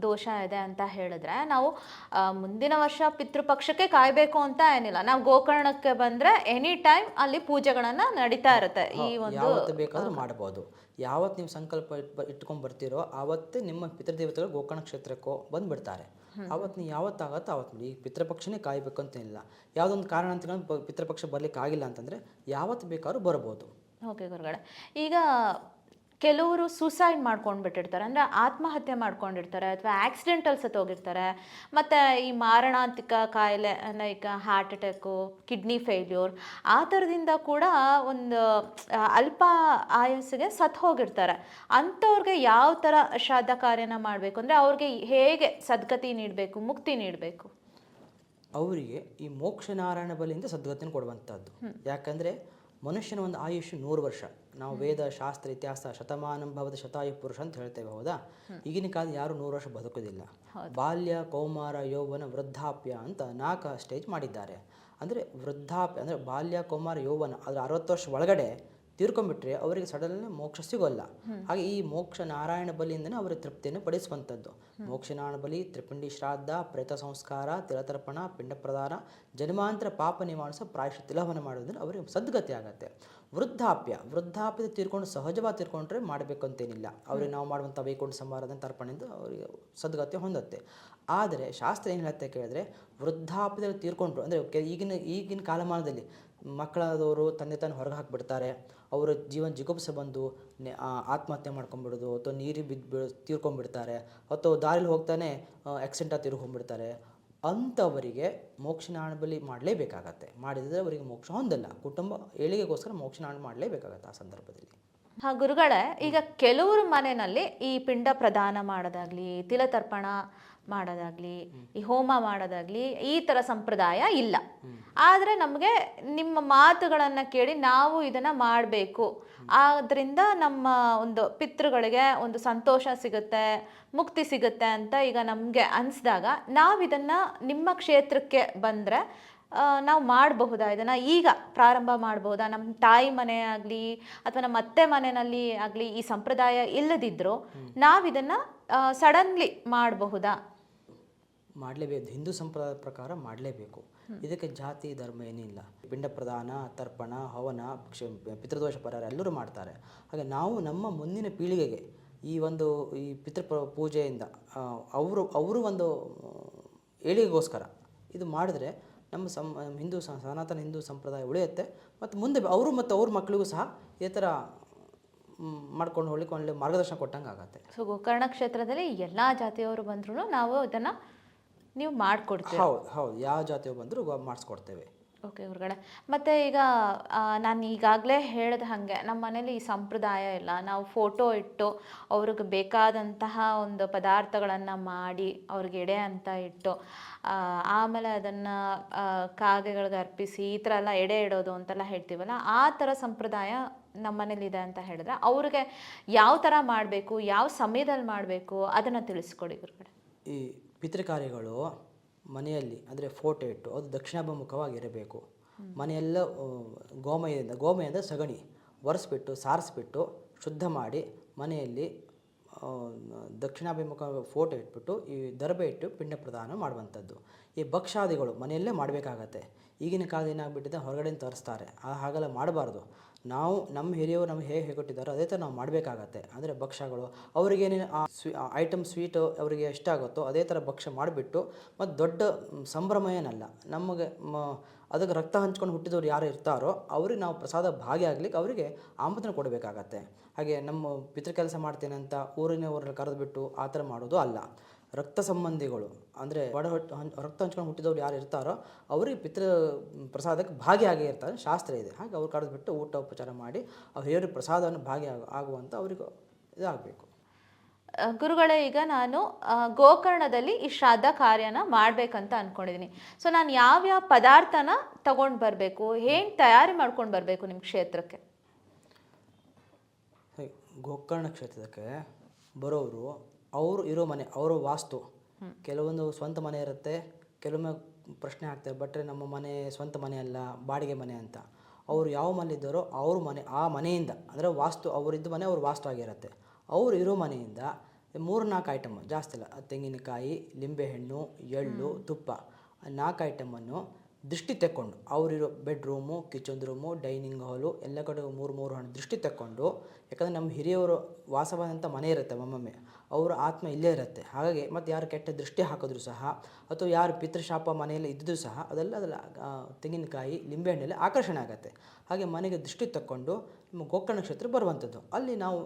ದೋಷ ಇದೆ ಅಂತ ಹೇಳಿದ್ರೆ ನಾವು ಆ, ಮುಂದಿನ ವರ್ಷ ಪಿತೃಪಕ್ಷಕ್ಕೆ ಕಾಯಬೇಕು ಅಂತ ಏನಿಲ್ಲ. ನಾವು ಗೋಕರ್ಣಕ್ಕೆ ಬಂದರೆ ಎನಿ ಟೈಮ್ ಅಲ್ಲಿ ಪೂಜೆಗಳನ್ನು ನಡೀತಾ ಇರುತ್ತೆ ಈ ಒಂದು ಯಾವತ್ತು ಬೇಕಾದ್ರೂ ಮಾಡಬಹುದು ಯಾವತ್ತು ನೀವು ಸಂಕಲ್ಪ ಇಟ್ಬ- ಇಟ್ಕೊಂಡು ಬರ್ತೀರೋ ಆವತ್ತೇ ನಿಮ್ಮ ಪಿತೃದೇವತೆಗಳು ಗೋಕರ್ಣ ಕ್ಷೇತ್ರಕ್ಕೋ ಬಂದ್ಬಿಡ್ತಾರೆ. ಅವತ್ತು ನೀವು ಯಾವತ್ತಾಗತ್ತೋ ಅವತ್ತು ಈ ಈಗ ಪಿತೃಪಕ್ಷನೇ ಕಾಯಬೇಕು ಇಲ್ಲ ಯಾವುದೊಂದು ಕಾರಣ ಅಂತ ಪಿತೃಪಕ್ಷ ಬರ್ಲಿಕ್ಕೆ ಆಗಿಲ್ಲ ಅಂತಂದರೆ ಯಾವತ್ತು ಬೇಕಾದ್ರೂ ಬರ್ಬೋದು. ಓಕೆ ಗುರುಗಳ. ಈಗ ಕೆಲವರು ಸೂಸೈಡ್ ಮಾಡ್ಕೊಂಡು ಬಿಟ್ಟಿರ್ತಾರೆ ಅಂದರೆ ಆತ್ಮಹತ್ಯೆ ಮಾಡ್ಕೊಂಡಿರ್ತಾರೆ ಅಥವಾ ಆಕ್ಸಿಡೆಂಟಲ್ ಸತ್ತೋಗಿರ್ತಾರೆ ಮತ್ತು ಈ ಮಾರಣಾಂತಿಕ ಕಾಯಿಲೆ like heart attack kidney failure ಆ ಥರದಿಂದ ಕೂಡ ಒಂದು ಅಲ್ಪ ಆಯಸ್ಸಿಗೆ ಸತ್ತು ಹೋಗಿರ್ತಾರೆ. ಅಂಥವ್ರಿಗೆ ಯಾವ ಥರ ಶ್ರಾದ್ದ ಕಾರ್ಯನ ಮಾಡಬೇಕು? ಅಂದರೆ ಅವ್ರಿಗೆ ಹೇಗೆ ಸದ್ಗತಿ ನೀಡಬೇಕು ಮುಕ್ತಿ ನೀಡಬೇಕು? ಅವರಿಗೆ ಈ ಮೋಕ್ಷನಾರಾಯಣ ಬಲಿಯಿಂದ ಸದ್ಗತಿಯನ್ನು ಕೊಡುವಂಥದ್ದು. ಯಾಕಂದರೆ ಮನುಷ್ಯನ ಒಂದು ಆಯುಷ್ಯ ನೂರು ವರ್ಷ. ನಾವು ವೇದ ಶಾಸ್ತ್ರ ಇತಿಹಾಸ ಶತಮಾನಂ ಭವದ ಶತಾಯು ಪುರುಷ ಅಂತ ಹೇಳ್ತೇವೆ ಹೌದಾ? ಈಗಿನ ಕಾಲ ಯಾರು ನೂರು ವರ್ಷ ಬದುಕೋದಿಲ್ಲ. ಬಾಲ್ಯ ಕೌಮಾರ ಯೌವನ ವೃದ್ಧಾಪ್ಯ ಅಂತ ನಾಲ್ಕು ಸ್ಟೇಜ್ ಮಾಡಿದ್ದಾರೆ. ಅಂದರೆ ವೃದ್ಧಾಪ್ಯ ಅಂದರೆ ಬಾಲ್ಯ ಕೌಮಾರ ಯೌವನ ಅದರ ಅರವತ್ತು ವರ್ಷ ಒಳಗಡೆ ತೀರ್ಕೊಂಡ್ಬಿಟ್ರೆ ಅವರಿಗೆ ಸಡನ್ ಮೋಕ್ಷ ಸಿಗೋಲ್ಲ. ಹಾಗೆ ಈ ಮೋಕ್ಷ ನಾರಾಯಣ ಬಲಿಯಿಂದನೇ ಅವರ ತೃಪ್ತಿಯನ್ನು ಪಡಿಸುವಂಥದ್ದು. ಮೋಕ್ಷ ನಾರಾಯಣ ಬಲಿ, ತ್ರಿಪಿಂಡಿ ಶ್ರಾದ್ದ, ಪ್ರೇತ ಸಂಸ್ಕಾರ, ತಿಲತರ್ಪಣ, ಪಿಂಡ ಪ್ರದಾನ ಜನ್ಮಾಂತರ ಪಾಪ ನಿವಾರಿಸ ಪ್ರಾಯಶ ತಿಲವನ ಮಾಡೋದ್ರಿಂದ ಅವರಿಗೆ ಸದ್ಗತಿ ಆಗುತ್ತೆ. ವೃದ್ಧಾಪ್ಯ, ವೃದ್ಧಾಪ್ಯದ ತೀರ್ಕೊಂಡು ಸಹಜವಾಗಿ ತೀರ್ಕೊಂಡ್ರೆ ಮಾಡಬೇಕು ಅಂತೇನಿಲ್ಲ ಅವ್ರಿಗೆ ನಾವು ಮಾಡುವಂಥ ವೈಕುಂಠ ಸಂವಾರದ ತರ್ಪಣೆಯಿಂದ ಅವರಿಗೆ ಸದ್ಗತಿ ಹೊಂದುತ್ತೆ. ಆದರೆ ಶಾಸ್ತ್ರ ಏನು ಹೇಳುತ್ತೆ ಕೇಳಿದ್ರೆ ವೃದ್ಧಾಪ್ಯದಲ್ಲಿ ತೀರ್ಕೊಂಡ್ರು ಅಂದರೆ ಈಗಿನ ಈಗಿನ ಕಾಲಮಾನದಲ್ಲಿ ಮಕ್ಕಳಾದವರು ತಂದೆ ತಾನು ಹೊರಗೆ ಹಾಕಿಬಿಡ್ತಾರೆ. ಅವರ ಜೀವನ ಜಿಗುಪ್ಸೆ ಬಂದು ಆತ್ಮಹತ್ಯೆ ಮಾಡ್ಕೊಂಬಿಡೋದು, ಅಥವಾ ನೀರಿಗೆ ಬಿದ್ದು ಬಿ ತೀರ್ಕೊಂಬಿಡ್ತಾರೆ ಅಥವಾ ದಾರಿಲಿ ಹೋಗ್ತಾನೆ ಆಕ್ಸಿಡೆಂಟಾಗಿ ತಿರ್ಕೊಂಡ್ಬಿಡ್ತಾರೆ ಅಂಥವರಿಗೆ ಮೋಕ್ಷನಾಣಬಲಿ ಬಲಿ ಮಾಡಲೇಬೇಕಾಗತ್ತೆ. ಮಾಡಿದರೆ ಅವರಿಗೆ ಮೋಕ್ಷ ಹೊಂದಲ್ಲ ಕುಟುಂಬ ಏಳಿಗೆಗೋಸ್ಕರ ಮೋಕ್ಷನಾಣ ಮಾಡಲೇಬೇಕಾಗತ್ತೆ ಆ ಸಂದರ್ಭದಲ್ಲಿ. ಹಾ, ಗುರುಗಳೇ, ಈಗ ಕೆಲವರು ಮನೆಯಲ್ಲಿ ಈ ಪಿಂಡ ಪ್ರದಾನ ಮಾಡೋದಾಗ್ಲಿ, ತಿಲತರ್ಪಣ ಮಾಡೋದಾಗ್ಲಿ, ಈ ಹೋಮ ಮಾಡೋದಾಗ್ಲಿ ಈ ಥರ ಸಂಪ್ರದಾಯ ಇಲ್ಲ. ಆದರೆ ನಮಗೆ ನಿಮ್ಮ ಮಾತುಗಳನ್ನು ಕೇಳಿ ನಾವು ಇದನ್ನ ಮಾಡಬೇಕು. ಆದ್ದರಿಂದ ನಮ್ಮ ಒಂದು ಪಿತೃಗಳಿಗೆ ಒಂದು ಸಂತೋಷ ಸಿಗುತ್ತೆ, ಮುಕ್ತಿ ಸಿಗುತ್ತೆ ಅಂತ ಈಗ ನಮಗೆ ಅನಿಸಿದಾಗ ನಾವು ಇದನ್ನು ನಿಮ್ಮ ಕ್ಷೇತ್ರಕ್ಕೆ ಬಂದರೆ ನಾವು ಮಾಡಬಹುದಾ ಇದನ್ನು? ಈಗ ಪ್ರಾರಂಭ ಮಾಡ್ಬೋದಾ ನಮ್ಮ ತಾಯಿ ಮನೆ ಆಗಲಿ ಅಥವಾ ನಮ್ಮ ಅತ್ತೆ ಮನೆಯಲ್ಲಿ ಆಗಲಿ ಈ ಸಂಪ್ರದಾಯ ಇಲ್ಲದಿದ್ದರೂ ನಾವು ಇದನ್ನು ಸಡನ್ಲಿ ಮಾಡಬಹುದಾ? ಮಾಡಲೇಬೇಕು. ಹಿಂದೂ ಸಂಪ್ರದಾಯದ ಪ್ರಕಾರ ಮಾಡಲೇಬೇಕು. ಇದಕ್ಕೆ ಜಾತಿ, ಧರ್ಮ ಏನಿಲ್ಲ. ಪಿಂಡ ಪ್ರದಾನ ತರ್ಪಣ, ಹವನ ಪಿತೃದೋಷ ಪರಿಹಾರ ಎಲ್ಲರೂ ಮಾಡ್ತಾರೆ. ಹಾಗೆ ನಾವು ನಮ್ಮ ಮುಂದಿನ ಪೀಳಿಗೆಗೆ ಈ ಒಂದು, ಈ ಪಿತೃ ಪೂಜೆಯಿಂದ ಅವರು ಅವರು ಒಂದು ಏಳಿಗೆಗೋಸ್ಕರ ಇದು ಮಾಡಿದ್ರೆ ನಮ್ಮ ಸಂ ಹಿಂದೂ ಸನಾತನ ಹಿಂದೂ ಸಂಪ್ರದಾಯ ಉಳಿಯುತ್ತೆ. ಮತ್ತು ಮುಂದೆ ಅವರು ಮತ್ತು ಅವ್ರ ಮಕ್ಕಳಿಗೂ ಸಹ ಈ ಥರ ಮಾಡ್ಕೊಂಡು ಹೋಗ್ಲಿಕ್ಕೆ ಒಳ್ಳೆ ಮಾರ್ಗದರ್ಶನ ಕೊಟ್ಟಂಗೆ ಆಗುತ್ತೆ. ಸೊ ಗೋಕರ್ಣ ಕ್ಷೇತ್ರದಲ್ಲಿ ಎಲ್ಲ ಜಾತಿಯವರು ಬಂದ್ರೂ ನಾವು ಇದನ್ನು ನೀವು ಮಾಡಿಕೊಡ್ತೀವಿ ಹೌದು ಹೌದು. ಯಾವ ಜಾತಿ ಬಂದರೂ ಮಾಡಿಸ್ಕೊಡ್ತೇವೆ. ಓಕೆ ಹೊರಗಡೆ ಮತ್ತು ಈಗ ನಾನು ಈಗಾಗಲೇ ಹೇಳಿದ ಹಾಗೆ ನಮ್ಮ ಮನೇಲಿ ಈ ಸಂಪ್ರದಾಯ ಇಲ್ಲ. ನಾವು ಫೋಟೋ ಇಟ್ಟು ಅವ್ರಿಗೆ ಬೇಕಾದಂತಹ ಒಂದು ಪದಾರ್ಥಗಳನ್ನು ಮಾಡಿ ಅವ್ರಿಗೆ ಎಡೆ ಅಂತ ಇಟ್ಟು ಆಮೇಲೆ ಅದನ್ನು ಕಾಗೆಗಳಿಗೆ ಅರ್ಪಿಸಿ ಈ ಥರ ಎಲ್ಲ ಎಡೆ ಇಡೋದು ಅಂತೆಲ್ಲ ಹೇಳ್ತೀವಲ್ಲ ಆ ಥರ ಸಂಪ್ರದಾಯ ನಮ್ಮ ಮನೇಲಿ ಇದೆ ಅಂತ ಹೇಳಿದ್ರೆ ಅವ್ರಿಗೆ ಯಾವ ಥರ ಮಾಡಬೇಕು ಯಾವ ಸಮಯದಲ್ಲಿ ಮಾಡಬೇಕು ಅದನ್ನು ತಿಳಿಸ್ಕೊಡಿ ಹೊರಗಡೆ ಈ ಪಿತೃಕಾರ್ಯಗಳು ಮನೆಯಲ್ಲಿ, ಅಂದರೆ ಫೋಟೋ ಇಟ್ಟು ಅದು ದಕ್ಷಿಣಾಭಿಮುಖವಾಗಿರಬೇಕು. ಮನೆಯೆಲ್ಲ ಗೋಮಯದಿಂದ, ಗೋಮಯದ ಸಗಣಿ ಒರೆಸ್ಬಿಟ್ಟು, ಸಾರಿಸ್ಬಿಟ್ಟು, ಶುದ್ಧ ಮಾಡಿ ಮನೆಯಲ್ಲಿ ದಕ್ಷಿಣಾಭಿಮುಖ ಫೋಟೋ ಇಟ್ಬಿಟ್ಟು ಈ ದರ್ಬೆ ಇಟ್ಟು ಪಿಂಡ ಪ್ರದಾನ ಮಾಡುವಂಥದ್ದು. ಈ ಭಕ್ಷಾದಿಗಳು ಮನೆಯಲ್ಲೇ ಮಾಡಬೇಕಾಗತ್ತೆ. ಈಗಿನ ಕಾಲದ ಏನಾಗ್ಬಿಟ್ಟಿದೆ? ಹೊರಗಡೆಯಿಂದ ತರಿಸ್ತಾರೆ. ಆ ಹಾಗೆಲ್ಲ ಮಾಡಬಾರ್ದು. ನಾವು ನಮ್ಮ ಹಿರಿಯವರು ನಮ್ಗೆ ಹೇಗೆ ಹೇಳ್ಕೊಟ್ಟಿದ್ದಾರೋ ಅದೇ ಥರ ನಾವು ಮಾಡಬೇಕಾಗತ್ತೆ. ಅಂದರೆ ಭಕ್ಷ್ಯಗಳು ಅವ್ರಿಗೇನೇನು ಆ ಸ್ವೀ ಐಟಮ್ ಸ್ವೀಟು ಅವರಿಗೆ ಎಷ್ಟಾಗುತ್ತೋ ಅದೇ ಥರ ಭಕ್ಷ್ಯ ಮಾಡಿಬಿಟ್ಟು ಮತ್ತು ದೊಡ್ಡ ಸಂಭ್ರಮ ಏನಲ್ಲ ನಮಗೆ ಮ, ಅದಕ್ಕೆ ರಕ್ತ ಹಂಚ್ಕೊಂಡು ಹುಟ್ಟಿದವ್ರು ಯಾರು ಇರ್ತಾರೋ ಅವ್ರಿಗೆ ನಾವು ಪ್ರಸಾದ ಭಾಗಿಯಾಗ್ಲಿಕ್ಕೆ ಅವರಿಗೆ ಆಮಂತ್ರಣ ಕೊಡಬೇಕಾಗತ್ತೆ. ಹಾಗೆ ನಮ್ಮ ಪಿತೃ ಕೆಲಸ ಮಾಡ್ತೇನೆ ಅಂತ ಊರಿನವ್ರನ್ನ ಕರೆದುಬಿಟ್ಟು ಆ ಥರ ಮಾಡೋದು ಅಲ್ಲ. ರಕ್ತ ಸಂಬಂಧಿಗಳು ಅಂದರೆ ಒಡ ಹೊಟ್ಟು ರಕ್ತ ಹಂಚ್ಕೊಂಡು ಹುಟ್ಟಿದವ್ರು ಯಾರು ಇರ್ತಾರೋ ಅವರಿಗೆ ಪಿತೃ ಪ್ರಸಾದಕ್ಕೆ ಭಾಗಿಯಾಗೇ ಇರ್ತಾರೆ ಶಾಸ್ತ್ರ ಇದೆ. ಹಾಗೆ ಅವ್ರು ಕರೆದುಬಿಟ್ಟು ಊಟ ಉಪಚಾರ ಮಾಡಿ ಅವ್ರು ಹೇಳಿ ಪ್ರಸಾದವನ್ನು ಭಾಗಿ ಆಗ ಆಗುವಂಥ ಅವ್ರಿಗೆ ಇದಾಗಬೇಕು. ಗುರುಗಳೇ ಈಗ ನಾನು ಗೋಕರ್ಣದಲ್ಲಿ ಈ ಶ್ರಾದ್ದ ಕಾರ್ಯನ ಮಾಡಬೇಕಂತ ಅನ್ಕೊಂಡಿದ್ದೀನಿ ಸೊ ನಾನು ಯಾವ್ಯಾವ ಪದಾರ್ಥನ ತಗೊಂಡು ಬರಬೇಕು? ಹೇಗೆ ತಯಾರಿ ಮಾಡ್ಕೊಂಡು ಬರಬೇಕು ನಿಮ್ಮ ಕ್ಷೇತ್ರಕ್ಕೆ? ಗೋಕರ್ಣ ಕ್ಷೇತ್ರಕ್ಕೆ ಬರೋರು ಅವರು ಇರೋ ಮನೆ ಅವರ ವಾಸ್ತು ಕೆಲವೊಂದು ಸ್ವಂತ ಮನೆ ಇರುತ್ತೆ ಕೆಲವೊಮ್ಮೆ ಪ್ರಶ್ನೆ ಆಗ್ತಾರೆ ಬಟ್ರೆ ನಮ್ಮ ಮನೆ ಸ್ವಂತ ಮನೆ ಅಲ್ಲ ಬಾಡಿಗೆ ಮನೆ ಅಂತ. ಅವರು ಯಾವ ಮನೆ ಇದ್ದಾರೋ ಅವ್ರ ಮನೆ ಆ ಮನೆಯಿಂದ ಅಂದರೆ ವಾಸ್ತು ಅವರಿದ್ದ ಮನೆ ಅವ್ರ ವಾಸ್ತು ಆಗಿರುತ್ತೆ ಅವ್ರು ಇರೋ ಮನೆಯಿಂದ ಮೂರು ನಾಲ್ಕು ಐಟಮ್ ಜಾಸ್ತಿ ಇಲ್ಲ ತೆಂಗಿನಕಾಯಿ ಲಿಂಬೆಹಣ್ಣು ಎಳ್ಳು ತುಪ್ಪ ಆ ನಾಲ್ಕು ಐಟಮನ್ನು ದೃಷ್ಟಿ ತೆಕ್ಕೊಂಡು ಅವರಿರೋ bedroom kitchen room dining hall ಎಲ್ಲ ಕಡೆ ಮೂರು ಮೂರು ಹಣ್ಣು ದೃಷ್ಟಿ ತೆಕ್ಕೊಂಡು ಯಾಕಂದರೆ ನಮ್ಮ ಹಿರಿಯವರು ವಾಸವಾದಂಥ ಮನೆ ಇರುತ್ತೆ ಒಮ್ಮೊಮ್ಮೆ. ಅವರ ಆತ್ಮ ಇಲ್ಲೇ ಇರುತ್ತೆ. ಹಾಗಾಗಿ ಮತ್ತು ಯಾರು ಕೆಟ್ಟ ದೃಷ್ಟಿ ಹಾಕಿದ್ರು ಸಹ ಅಥವಾ ಯಾರು ಪಿತೃಶಾಪ ಮನೆಯಲ್ಲಿ ಇದ್ದರೂ ಸಹ ಅದೆಲ್ಲ ಅದೆಲ್ಲ ತೆಂಗಿನಕಾಯಿ ಲಿಂಬೆಹಣ್ಣೆಲ್ಲ ಆಕರ್ಷಣೆ ಆಗುತ್ತೆ. ಹಾಗೆ ಮನೆಗೆ ದೃಷ್ಟಿ ತಕ್ಕೊಂಡು ನಮ್ಮ ಗೋಕರ್ಣ ಕ್ಷೇತ್ರ ಬರುವಂಥದ್ದು. ಅಲ್ಲಿ ನಾವು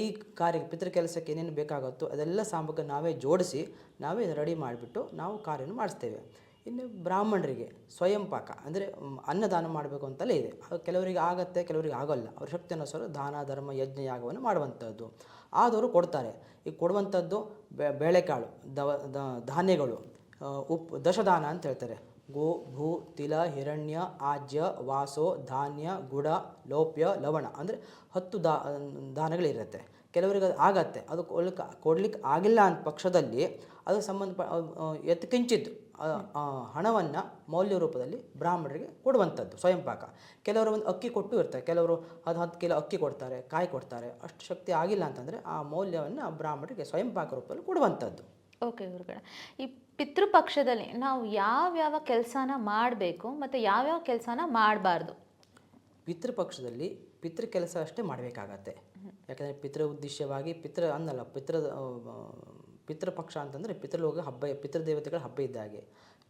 ಈ ಕಾರ್ಯ ಪಿತೃ ಕೆಲಸಕ್ಕೆ ಏನೇನು ಬೇಕಾಗುತ್ತೋ ಅದೆಲ್ಲ ಸಾಮಗ್ರಿ ನಾವೇ ಜೋಡಿಸಿ ನಾವೇ ರೆಡಿ ಮಾಡಿಬಿಟ್ಟು ನಾವು ಕಾರ್ಯನ ಮಾಡಿಸ್ತೇವೆ. ಇನ್ನು ಬ್ರಾಹ್ಮಣರಿಗೆ ಸ್ವಯಂ ಪಾಕ ಅಂದರೆ ಅನ್ನದಾನ ಮಾಡಬೇಕು ಅಂತಲೇ ಇದೆ. ಕೆಲವರಿಗೆ ಆಗತ್ತೆ, ಕೆಲವರಿಗೆ ಆಗೋಲ್ಲ. ಅವ್ರ ಶಕ್ತಿ ಅನುಸಾರ ದಾನ, ಧರ್ಮ, ಯಜ್ಞ, ಯಾಗವನ್ನು ಮಾಡುವಂಥದ್ದು. ಆದವರು ಕೊಡ್ತಾರೆ. ಈ ಕೊಡುವಂಥದ್ದು ಬೇಳೆಕಾಳು, ದವ ಧಾನ್ಯಗಳು ಉಪ್ಪು ದಶದಾನ ಅಂತ ಹೇಳ್ತಾರೆ. ಗೋ, ಭೂ, ತಿಲ, ಹಿರಣ್ಯ, ಆಜ್ಯ, ವಾಸೋ, ಧಾನ್ಯ, ಗುಡ, ಲೋಪ್ಯ, ಲವಣ ಅಂದರೆ ಹತ್ತು ದಾ ದಾನಗಳಿರುತ್ತೆ ಕೆಲವರಿಗೆ ಅದು ಆಗತ್ತೆ. ಅದು ಕೊಡ್ಲಿಕ್ಕೆ ಕೊಡ್ಲಿಕ್ಕೆ ಆಗಿಲ್ಲ ಅಂತ ಪಕ್ಷದಲ್ಲಿ ಅದಕ್ಕೆ ಸಂಬಂಧಪ ಎತ್ತು ಕಿಂಚಿತ್ತು ಹಣವನ್ನು ಮೌಲ್ಯ ರೂಪದಲ್ಲಿ ಬ್ರಾಹ್ಮಣರಿಗೆ ಕೊಡುವಂಥದ್ದು ಸ್ವಯಂ ಪಾಕ. ಕೆಲವರು ಒಂದು ಅಕ್ಕಿ ಕೊಟ್ಟು ಇರ್ತಾರೆ ಕೆಲವರು ಅದು ಹತ್ತು ಕಿಲೋ ಅಕ್ಕಿ ಕೊಡ್ತಾರೆ ಕಾಯಿ ಕೊಡ್ತಾರೆ ಅಷ್ಟು ಶಕ್ತಿ ಆಗಿಲ್ಲ ಅಂತಂದರೆ ಆ ಮೌಲ್ಯವನ್ನು ಬ್ರಾಹ್ಮಣರಿಗೆ ಸ್ವಯಂ ಪಾಕ ರೂಪದಲ್ಲಿ ಕೊಡುವಂಥದ್ದು. ಓಕೆ ಗುರುಗಳ ಈ ಪಿತೃಪಕ್ಷದಲ್ಲಿ ನಾವು ಯಾವ್ಯಾವ ಕೆಲಸನ ಮಾಡಬೇಕು ಮತ್ತು ಯಾವ್ಯಾವ ಕೆಲಸನ ಮಾಡಬಾರ್ದು? ಪಿತೃಪಕ್ಷದಲ್ಲಿ ಪಿತೃ ಕೆಲಸ ಅಷ್ಟೇ ಮಾಡಬೇಕಾಗತ್ತೆ. ಯಾಕಂದರೆ ಪಿತೃ ಉದ್ದೇಶವಾಗಿ ಪಿತೃ ಅನ್ನಲ್ಲ ಪಿತೃ ಪಿತೃಪಕ್ಷ ಅಂತಂದರೆ ಪಿತೃಲೋಕ ಹಬ್ಬ, ಪಿತೃದೇವತೆಗಳ ಹಬ್ಬ ಇದ್ದ ಹಾಗೆ.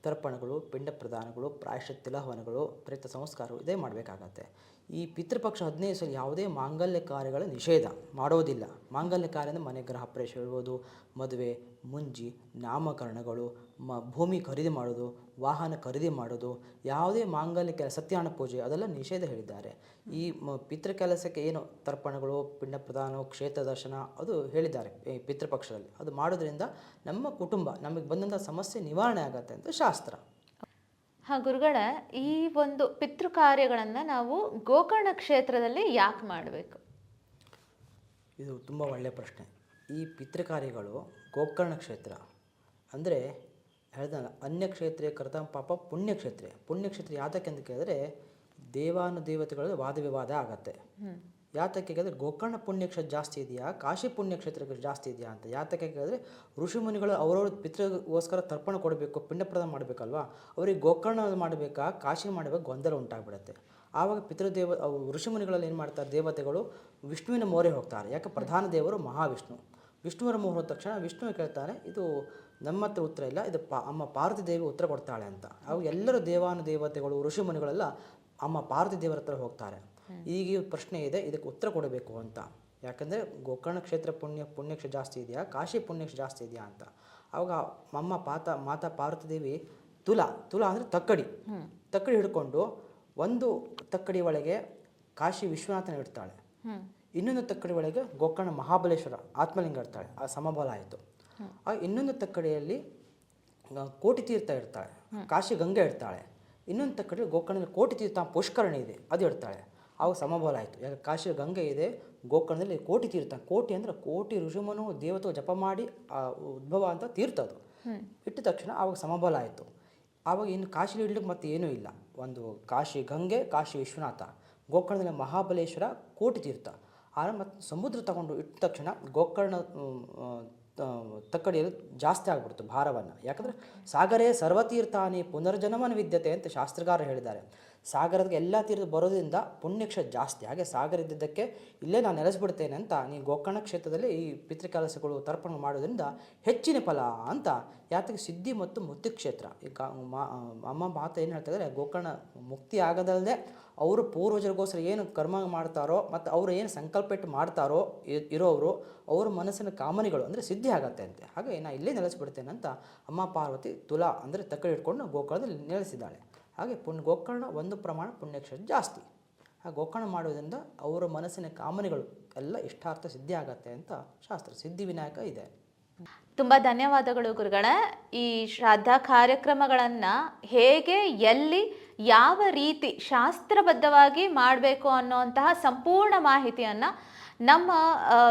ತರ್ಪಣಗಳು ಪಿಂಡ ಪ್ರದಾನಗಳು ಪ್ರಾಯಶ್ಚಿತ್ತ ತಿಲಹವನಗಳು, ಪ್ರೇತ ಸಂಸ್ಕಾರಗಳು ಇದೇ ಮಾಡಬೇಕಾಗತ್ತೆ. ಈ ಪಿತೃಪಕ್ಷ ಹದಿನೈದು ಸಲ ಯಾವುದೇ ಮಾಂಗಲ್ಯ ಕಾರ್ಯಗಳ ನಿಷೇಧ ಮಾಡೋದಿಲ್ಲ. ಮಾಂಗಲ್ಯ ಕಾರ್ಯ ಅಂದರೆ ಮನೆ ಗ್ರಹ ಪ್ರವೇಶ ಇರ್ಬೋದು ಮದುವೆ, ಮುಂಜಿ, ನಾಮಕರಣಗಳು, ಮ, ಭೂಮಿ ಖರೀದಿ ಮಾಡೋದು, ವಾಹನ ಖರೀದಿ ಮಾಡೋದು, ಯಾವುದೇ ಮಾಂಗಲ್ಯ ಕೆಲಸ ಸತ್ಯಾನ ಪೂಜೆ, ಅದೆಲ್ಲ ನಿಷೇಧ ಹೇಳಿದ್ದಾರೆ. ಈ ಮ, ಪಿತೃ ಕೆಲಸಕ್ಕೆ ಏನು ತರ್ಪಣಗಳು, ಪಿಂಡ ಪ್ರದಾನ ಕ್ಷೇತ್ರ ದರ್ಶನ, ಅದು ಹೇಳಿದ್ದಾರೆ ಈ ಪಿತೃಪಕ್ಷದಲ್ಲಿ. ಅದು ಮಾಡೋದ್ರಿಂದ ನಮ್ಮ ಕುಟುಂಬ ನಮಗೆ ಬಂದಂಥ ಸಮಸ್ಯೆ ನಿವಾರಣೆ ಆಗತ್ತೆ ಅಂತ ಶಾಸ್ತ್ರ. ಹಾಂ ಗುರುಗಳ ಈ ಒಂದು ಪಿತೃ ಕಾರ್ಯಗಳನ್ನು ನಾವು ಗೋಕರ್ಣ ಕ್ಷೇತ್ರದಲ್ಲಿ ಯಾಕೆ ಮಾಡಬೇಕು? ಇದು ತುಂಬ ಒಳ್ಳೆಯ ಪ್ರಶ್ನೆ. ಈ ಪಿತೃಕಾರ್ಯಗಳು ಗೋಕರ್ಣ ಕ್ಷೇತ್ರ ಅಂದರೆ ಹೇಳ್ದಲ್ಲ ಅನ್ಯ ಕ್ಷೇತ್ರ ಕರ್ತ ಪಾಪ ಪುಣ್ಯಕ್ಷೇತ್ರ ಪುಣ್ಯಕ್ಷೇತ್ರ ಯಾತಕ್ಕೆ ಅಂತ ಕೇಳಿದ್ರೆ ದೇವಾನುದೇವತೆಗಳಲ್ಲಿ ವಾದ ವಿವಾದ ಆಗತ್ತೆ. ಯಾತಕ್ಕೆ ಕೇಳಿದ್ರೆ ಗೋಕರ್ಣ ಪುಣ್ಯಕ್ಷೇತ್ರ ಜಾಸ್ತಿ ಇದೆಯಾ? ಕಾಶಿ ಪುಣ್ಯಕ್ಷೇತ್ರಕ್ಕೆ ಜಾಸ್ತಿ ಇದೆಯಾ ಅಂತ. ಯಾತಕ್ಕೆ ಕೇಳಿದ್ರೆ ಋಷಿಮುನಿಗಳು ಅವರವ್ರ ಪಿತೃಗೋಸ್ಕರ ತರ್ಪಣ ಕೊಡಬೇಕು ಪಿಂಡ ಪ್ರದಾನ ಮಾಡಬೇಕಲ್ವಾ? ಅವರಿಗೆ ಗೋಕರ್ಣ ಮಾಡಬೇಕಾ, ಕಾಶಿ ಮಾಡಬೇಕು ಗೊಂದಲ ಉಂಟಾಗ್ಬಿಡುತ್ತೆ. ಆವಾಗ ಪಿತೃದೇವ ಋಷಿಮುನಿಗಳಲ್ಲಿ ಏನು ಮಾಡ್ತಾರೆ ದೇವತೆಗಳು? ವಿಷ್ಣುವಿನ ಮೋರೆ ಹೋಗ್ತಾರೆ. ಯಾಕೆ? ಪ್ರಧಾನ ದೇವರು ಮಹಾವಿಷ್ಣು. ವಿಷ್ಣುವರ ಮೋಹ ತಕ್ಷಣ ವಿಷ್ಣು ಕೇಳ್ತಾನೆ, ಇದು ನಮ್ಮ ಹತ್ರ ಉತ್ತರ ಇಲ್ಲ, ಇದು ಪಾ, ಅಮ್ಮ ಪಾರ್ವತಿ ದೇವಿ ಉತ್ತರ ಕೊಡ್ತಾಳೆ ಅಂತ. ಅವಾಗ ಎಲ್ಲರೂ ದೇವಾನು ದೇವತೆಗಳು ಋಷಿಮುನಿಗಳೆಲ್ಲ ಅಮ್ಮ ಪಾರ್ವತಿ ದೇವರ ಹತ್ರ ಹೋಗ್ತಾರೆ. ಈಗ ಪ್ರಶ್ನೆ ಇದೆ ಇದಕ್ಕೆ ಉತ್ತರ ಕೊಡಬೇಕು ಅಂತ. ಯಾಕಂದರೆ ಗೋಕರ್ಣ ಕ್ಷೇತ್ರ ಪುಣ್ಯ ಪುಣ್ಯಕ್ಷ ಜಾಸ್ತಿ ಇದೆಯಾ? ಕಾಶಿ ಪುಣ್ಯಕ್ಷ ಜಾಸ್ತಿ ಇದೆಯಾ ಅಂತ. ಅವಾಗ ಅಮ್ಮ ಪಾತ ಮಾತಾ ಪಾರ್ವತದೇವಿ ತುಲಾ ತುಲಾ ಅಂದರೆ ತಕ್ಕಡಿ. ತಕ್ಕಡಿ ಹಿಡ್ಕೊಂಡು ಒಂದು ತಕ್ಕಡಿ ಒಳಗೆ ಕಾಶಿ ವಿಶ್ವನಾಥನ ಇಡ್ತಾಳೆ. ಇನ್ನೊಂದು ತಕ್ಕಡಿ ಒಳಗೆ ಗೋಕರ್ಣ ಮಹಾಬಲೇಶ್ವರ ಆತ್ಮಲಿಂಗ ಇಡ್ತಾಳೆ ಆ ಸಮಬಲ ಆಯಿತು. ಆ ಇನ್ನೊಂದು ತಕ್ಕಡಿಯಲ್ಲಿ ಕೋಟಿ ತೀರ್ಥ ಇರ್ತಾಳೆ ಕಾಶಿ ಗಂಗೆ ಇಡ್ತಾಳೆ. ಇನ್ನೊಂದು ತಕ್ಕಡಿ ಗೋಕರ್ಣದಲ್ಲಿ ಕೋಟಿ ತೀರ್ಥ ಪುಷ್ಕರಣಿ ಇದೆ ಅದು ಇಡ್ತಾಳೆ. ಅವು ಸಮಬಲ ಆಯಿತು. ಯಾಕೆ ಕಾಶಿ ಗಂಗೆ ಇದೆ ಗೋಕರ್ಣದಲ್ಲಿ ಕೋಟಿ ತೀರ್ಥ. ಕೋಟಿ ಅಂದರೆ ಕೋಟಿ ಋಷಿಮನು ದೇವತೆ ಜಪ ಮಾಡಿ ಆ ಉದ್ಭವ ಅಂತ ತೀರ್ಥ ಅದು. ಇಟ್ಟ ತಕ್ಷಣ ಆವಾಗ ಸಮಬಲ ಆಯಿತು. ಆವಾಗ ಇನ್ನು ಕಾಶಿಲಿ ಇಡ್ಲಿಕ್ಕೆ ಮತ್ತೆ ಏನೂ ಇಲ್ಲ. ಒಂದು ಕಾಶಿ ಗಂಗೆ ಕಾಶಿ ವಿಶ್ವನಾಥ. ಗೋಕರ್ಣದಲ್ಲಿ ಮಹಾಬಲೇಶ್ವರ ಕೋಟಿ ತೀರ್ಥ. ಆದರೆ ಮತ್ತು ಸಮುದ್ರ ತಗೊಂಡು ಇಟ್ಟ ತಕ್ಷಣ ಗೋಕರ್ಣ ತಕ್ಕಡಿಯಲ್ಲಿ ಜಾಸ್ತಿ ಆಗ್ಬಿಡ್ತು ಭಾರವನ್ನು. ಯಾಕಂದರೆ ಸಾಗರೇ ಸರ್ವತೀರ್ಥಾನಿ ಪುನರ್ಜನ್ಮನ ವಿದ್ಯತೆ ಅಂತ ಶಾಸ್ತ್ರಗಾರ ಹೇಳಿದ್ದಾರೆ. ಸಾಗರದ ಎಲ್ಲ ತೀರದ ಬರೋದ್ರಿಂದ ಪುಣ್ಯಕ್ಷ ಜಾಸ್ತಿ. ಹಾಗೆ ಸಾಗರ ಇದ್ದಿದ್ದಕ್ಕೆ ಇಲ್ಲೇ ನಾನು ನೆಲೆಸ್ಬಿಡ್ತೇನೆ ಅಂತ ನೀವು ಗೋಕರ್ಣ ಕ್ಷೇತ್ರದಲ್ಲಿ ಈ ಪಿತೃಕಾಲಸಗಳು ತರ್ಪಣ ಮಾಡೋದ್ರಿಂದ ಹೆಚ್ಚಿನ ಫಲ ಅಂತ ಯಾತಕ್ಕೆ ಸಿದ್ಧಿ ಮತ್ತು ಮುಕ್ತಿ ಕ್ಷೇತ್ರ. ಈಗ ಅಮ್ಮ ಮಾತು ಏನು ಹೇಳ್ತಾ ಇದ್ದಾರೆ ಗೋಕರ್ಣ ಮುಕ್ತಿ ಆಗದಲ್ಲದೆ ಅವರು ಪೂರ್ವಜರಿಗೋಸ್ಕರ ಏನು ಕರ್ಮ ಮಾಡ್ತಾರೋ ಮತ್ತು ಅವರು ಏನು ಸಂಕಲ್ಪ ಇಟ್ಟು ಮಾಡ್ತಾರೋ ಇರೋವರು ಅವರ ಅವ್ರ ಮನಸ್ಸಿನ ಕಾಮನೆಗಳು ಅಂದರೆ ಸಿದ್ಧಿ ಆಗತ್ತೆ ಅಂತೆ. ಹಾಗೆ ನಾನು ಇಲ್ಲೇ ನೆಲೆಸ್ಬಿಡ್ತೇನೆ ಅಂತ ಅಮ್ಮ ಪಾರ್ವತಿ ತುಲಾ ಅಂದರೆ ತಕ್ಕಡಿ ಇಟ್ಕೊಂಡು ಗೋಕರ್ಣದಲ್ಲಿ ನೆಲೆಸಿದ್ದಾಳೆ. ಹಾಗೆ ಪುಣ್ಯ ಗೋಕರ್ಣ ಒಂದು ಪ್ರಮಾಣ ಪುಣ್ಯಕ್ಷೇತ್ರ ಜಾಸ್ತಿ. ಆ ಗೋಕರ್ಣ ಮಾಡೋದ್ರಿಂದ ಅವರ ಮನಸ್ಸಿನ ಕಾಮನೆಗಳು ಎಲ್ಲ ಇಷ್ಟಾರ್ಥ ಸಿದ್ಧಿ ಆಗತ್ತೆ ಅಂತ ಶಾಸ್ತ್ರ, ಸಿದ್ಧಿ ವಿನಾಯಕ ಇದೆ. ತುಂಬ ಧನ್ಯವಾದಗಳು ಗುರುಗಳೇ. ಈ ಶ್ರಾದ್ದ ಕಾರ್ಯಕ್ರಮಗಳನ್ನು ಹೇಗೆ, ಎಲ್ಲಿ, ಯಾವ ರೀತಿ ಶಾಸ್ತ್ರಬದ್ಧವಾಗಿ ಮಾಡಬೇಕು ಅನ್ನುವಂತಹ ಸಂಪೂರ್ಣ ಮಾಹಿತಿಯನ್ನು ನಮ್ಮ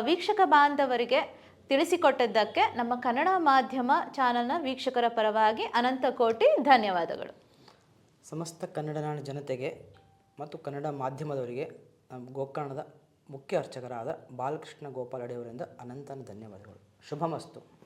ವೀಕ್ಷಕ ಬಾಂಧವರಿಗೆ ತಿಳಿಸಿಕೊಟ್ಟದ್ದಕ್ಕೆ ನಮ್ಮ ಕನ್ನಡ ಮಾಧ್ಯಮ ಚಾನಲ್ನ ವೀಕ್ಷಕರ ಪರವಾಗಿ ಅನಂತ ಕೋಟಿ ಧನ್ಯವಾದಗಳು. ಸಮಸ್ತ ಕನ್ನಡ ನಾಡಿನ ಜನತೆಗೆ ಮತ್ತು ಕನ್ನಡ ಮಾಧ್ಯಮದವರಿಗೆ ಗೋಕರ್ಣದ ಮುಖ್ಯ ಅರ್ಚಕರಾದ ಬಾಲಕೃಷ್ಣ ಗೋಪಾಲ್ ಅಡಿಯವರಿಂದ ಅನಂತನ ಧನ್ಯವಾದಗಳು. ಶುಭಮಸ್ತು.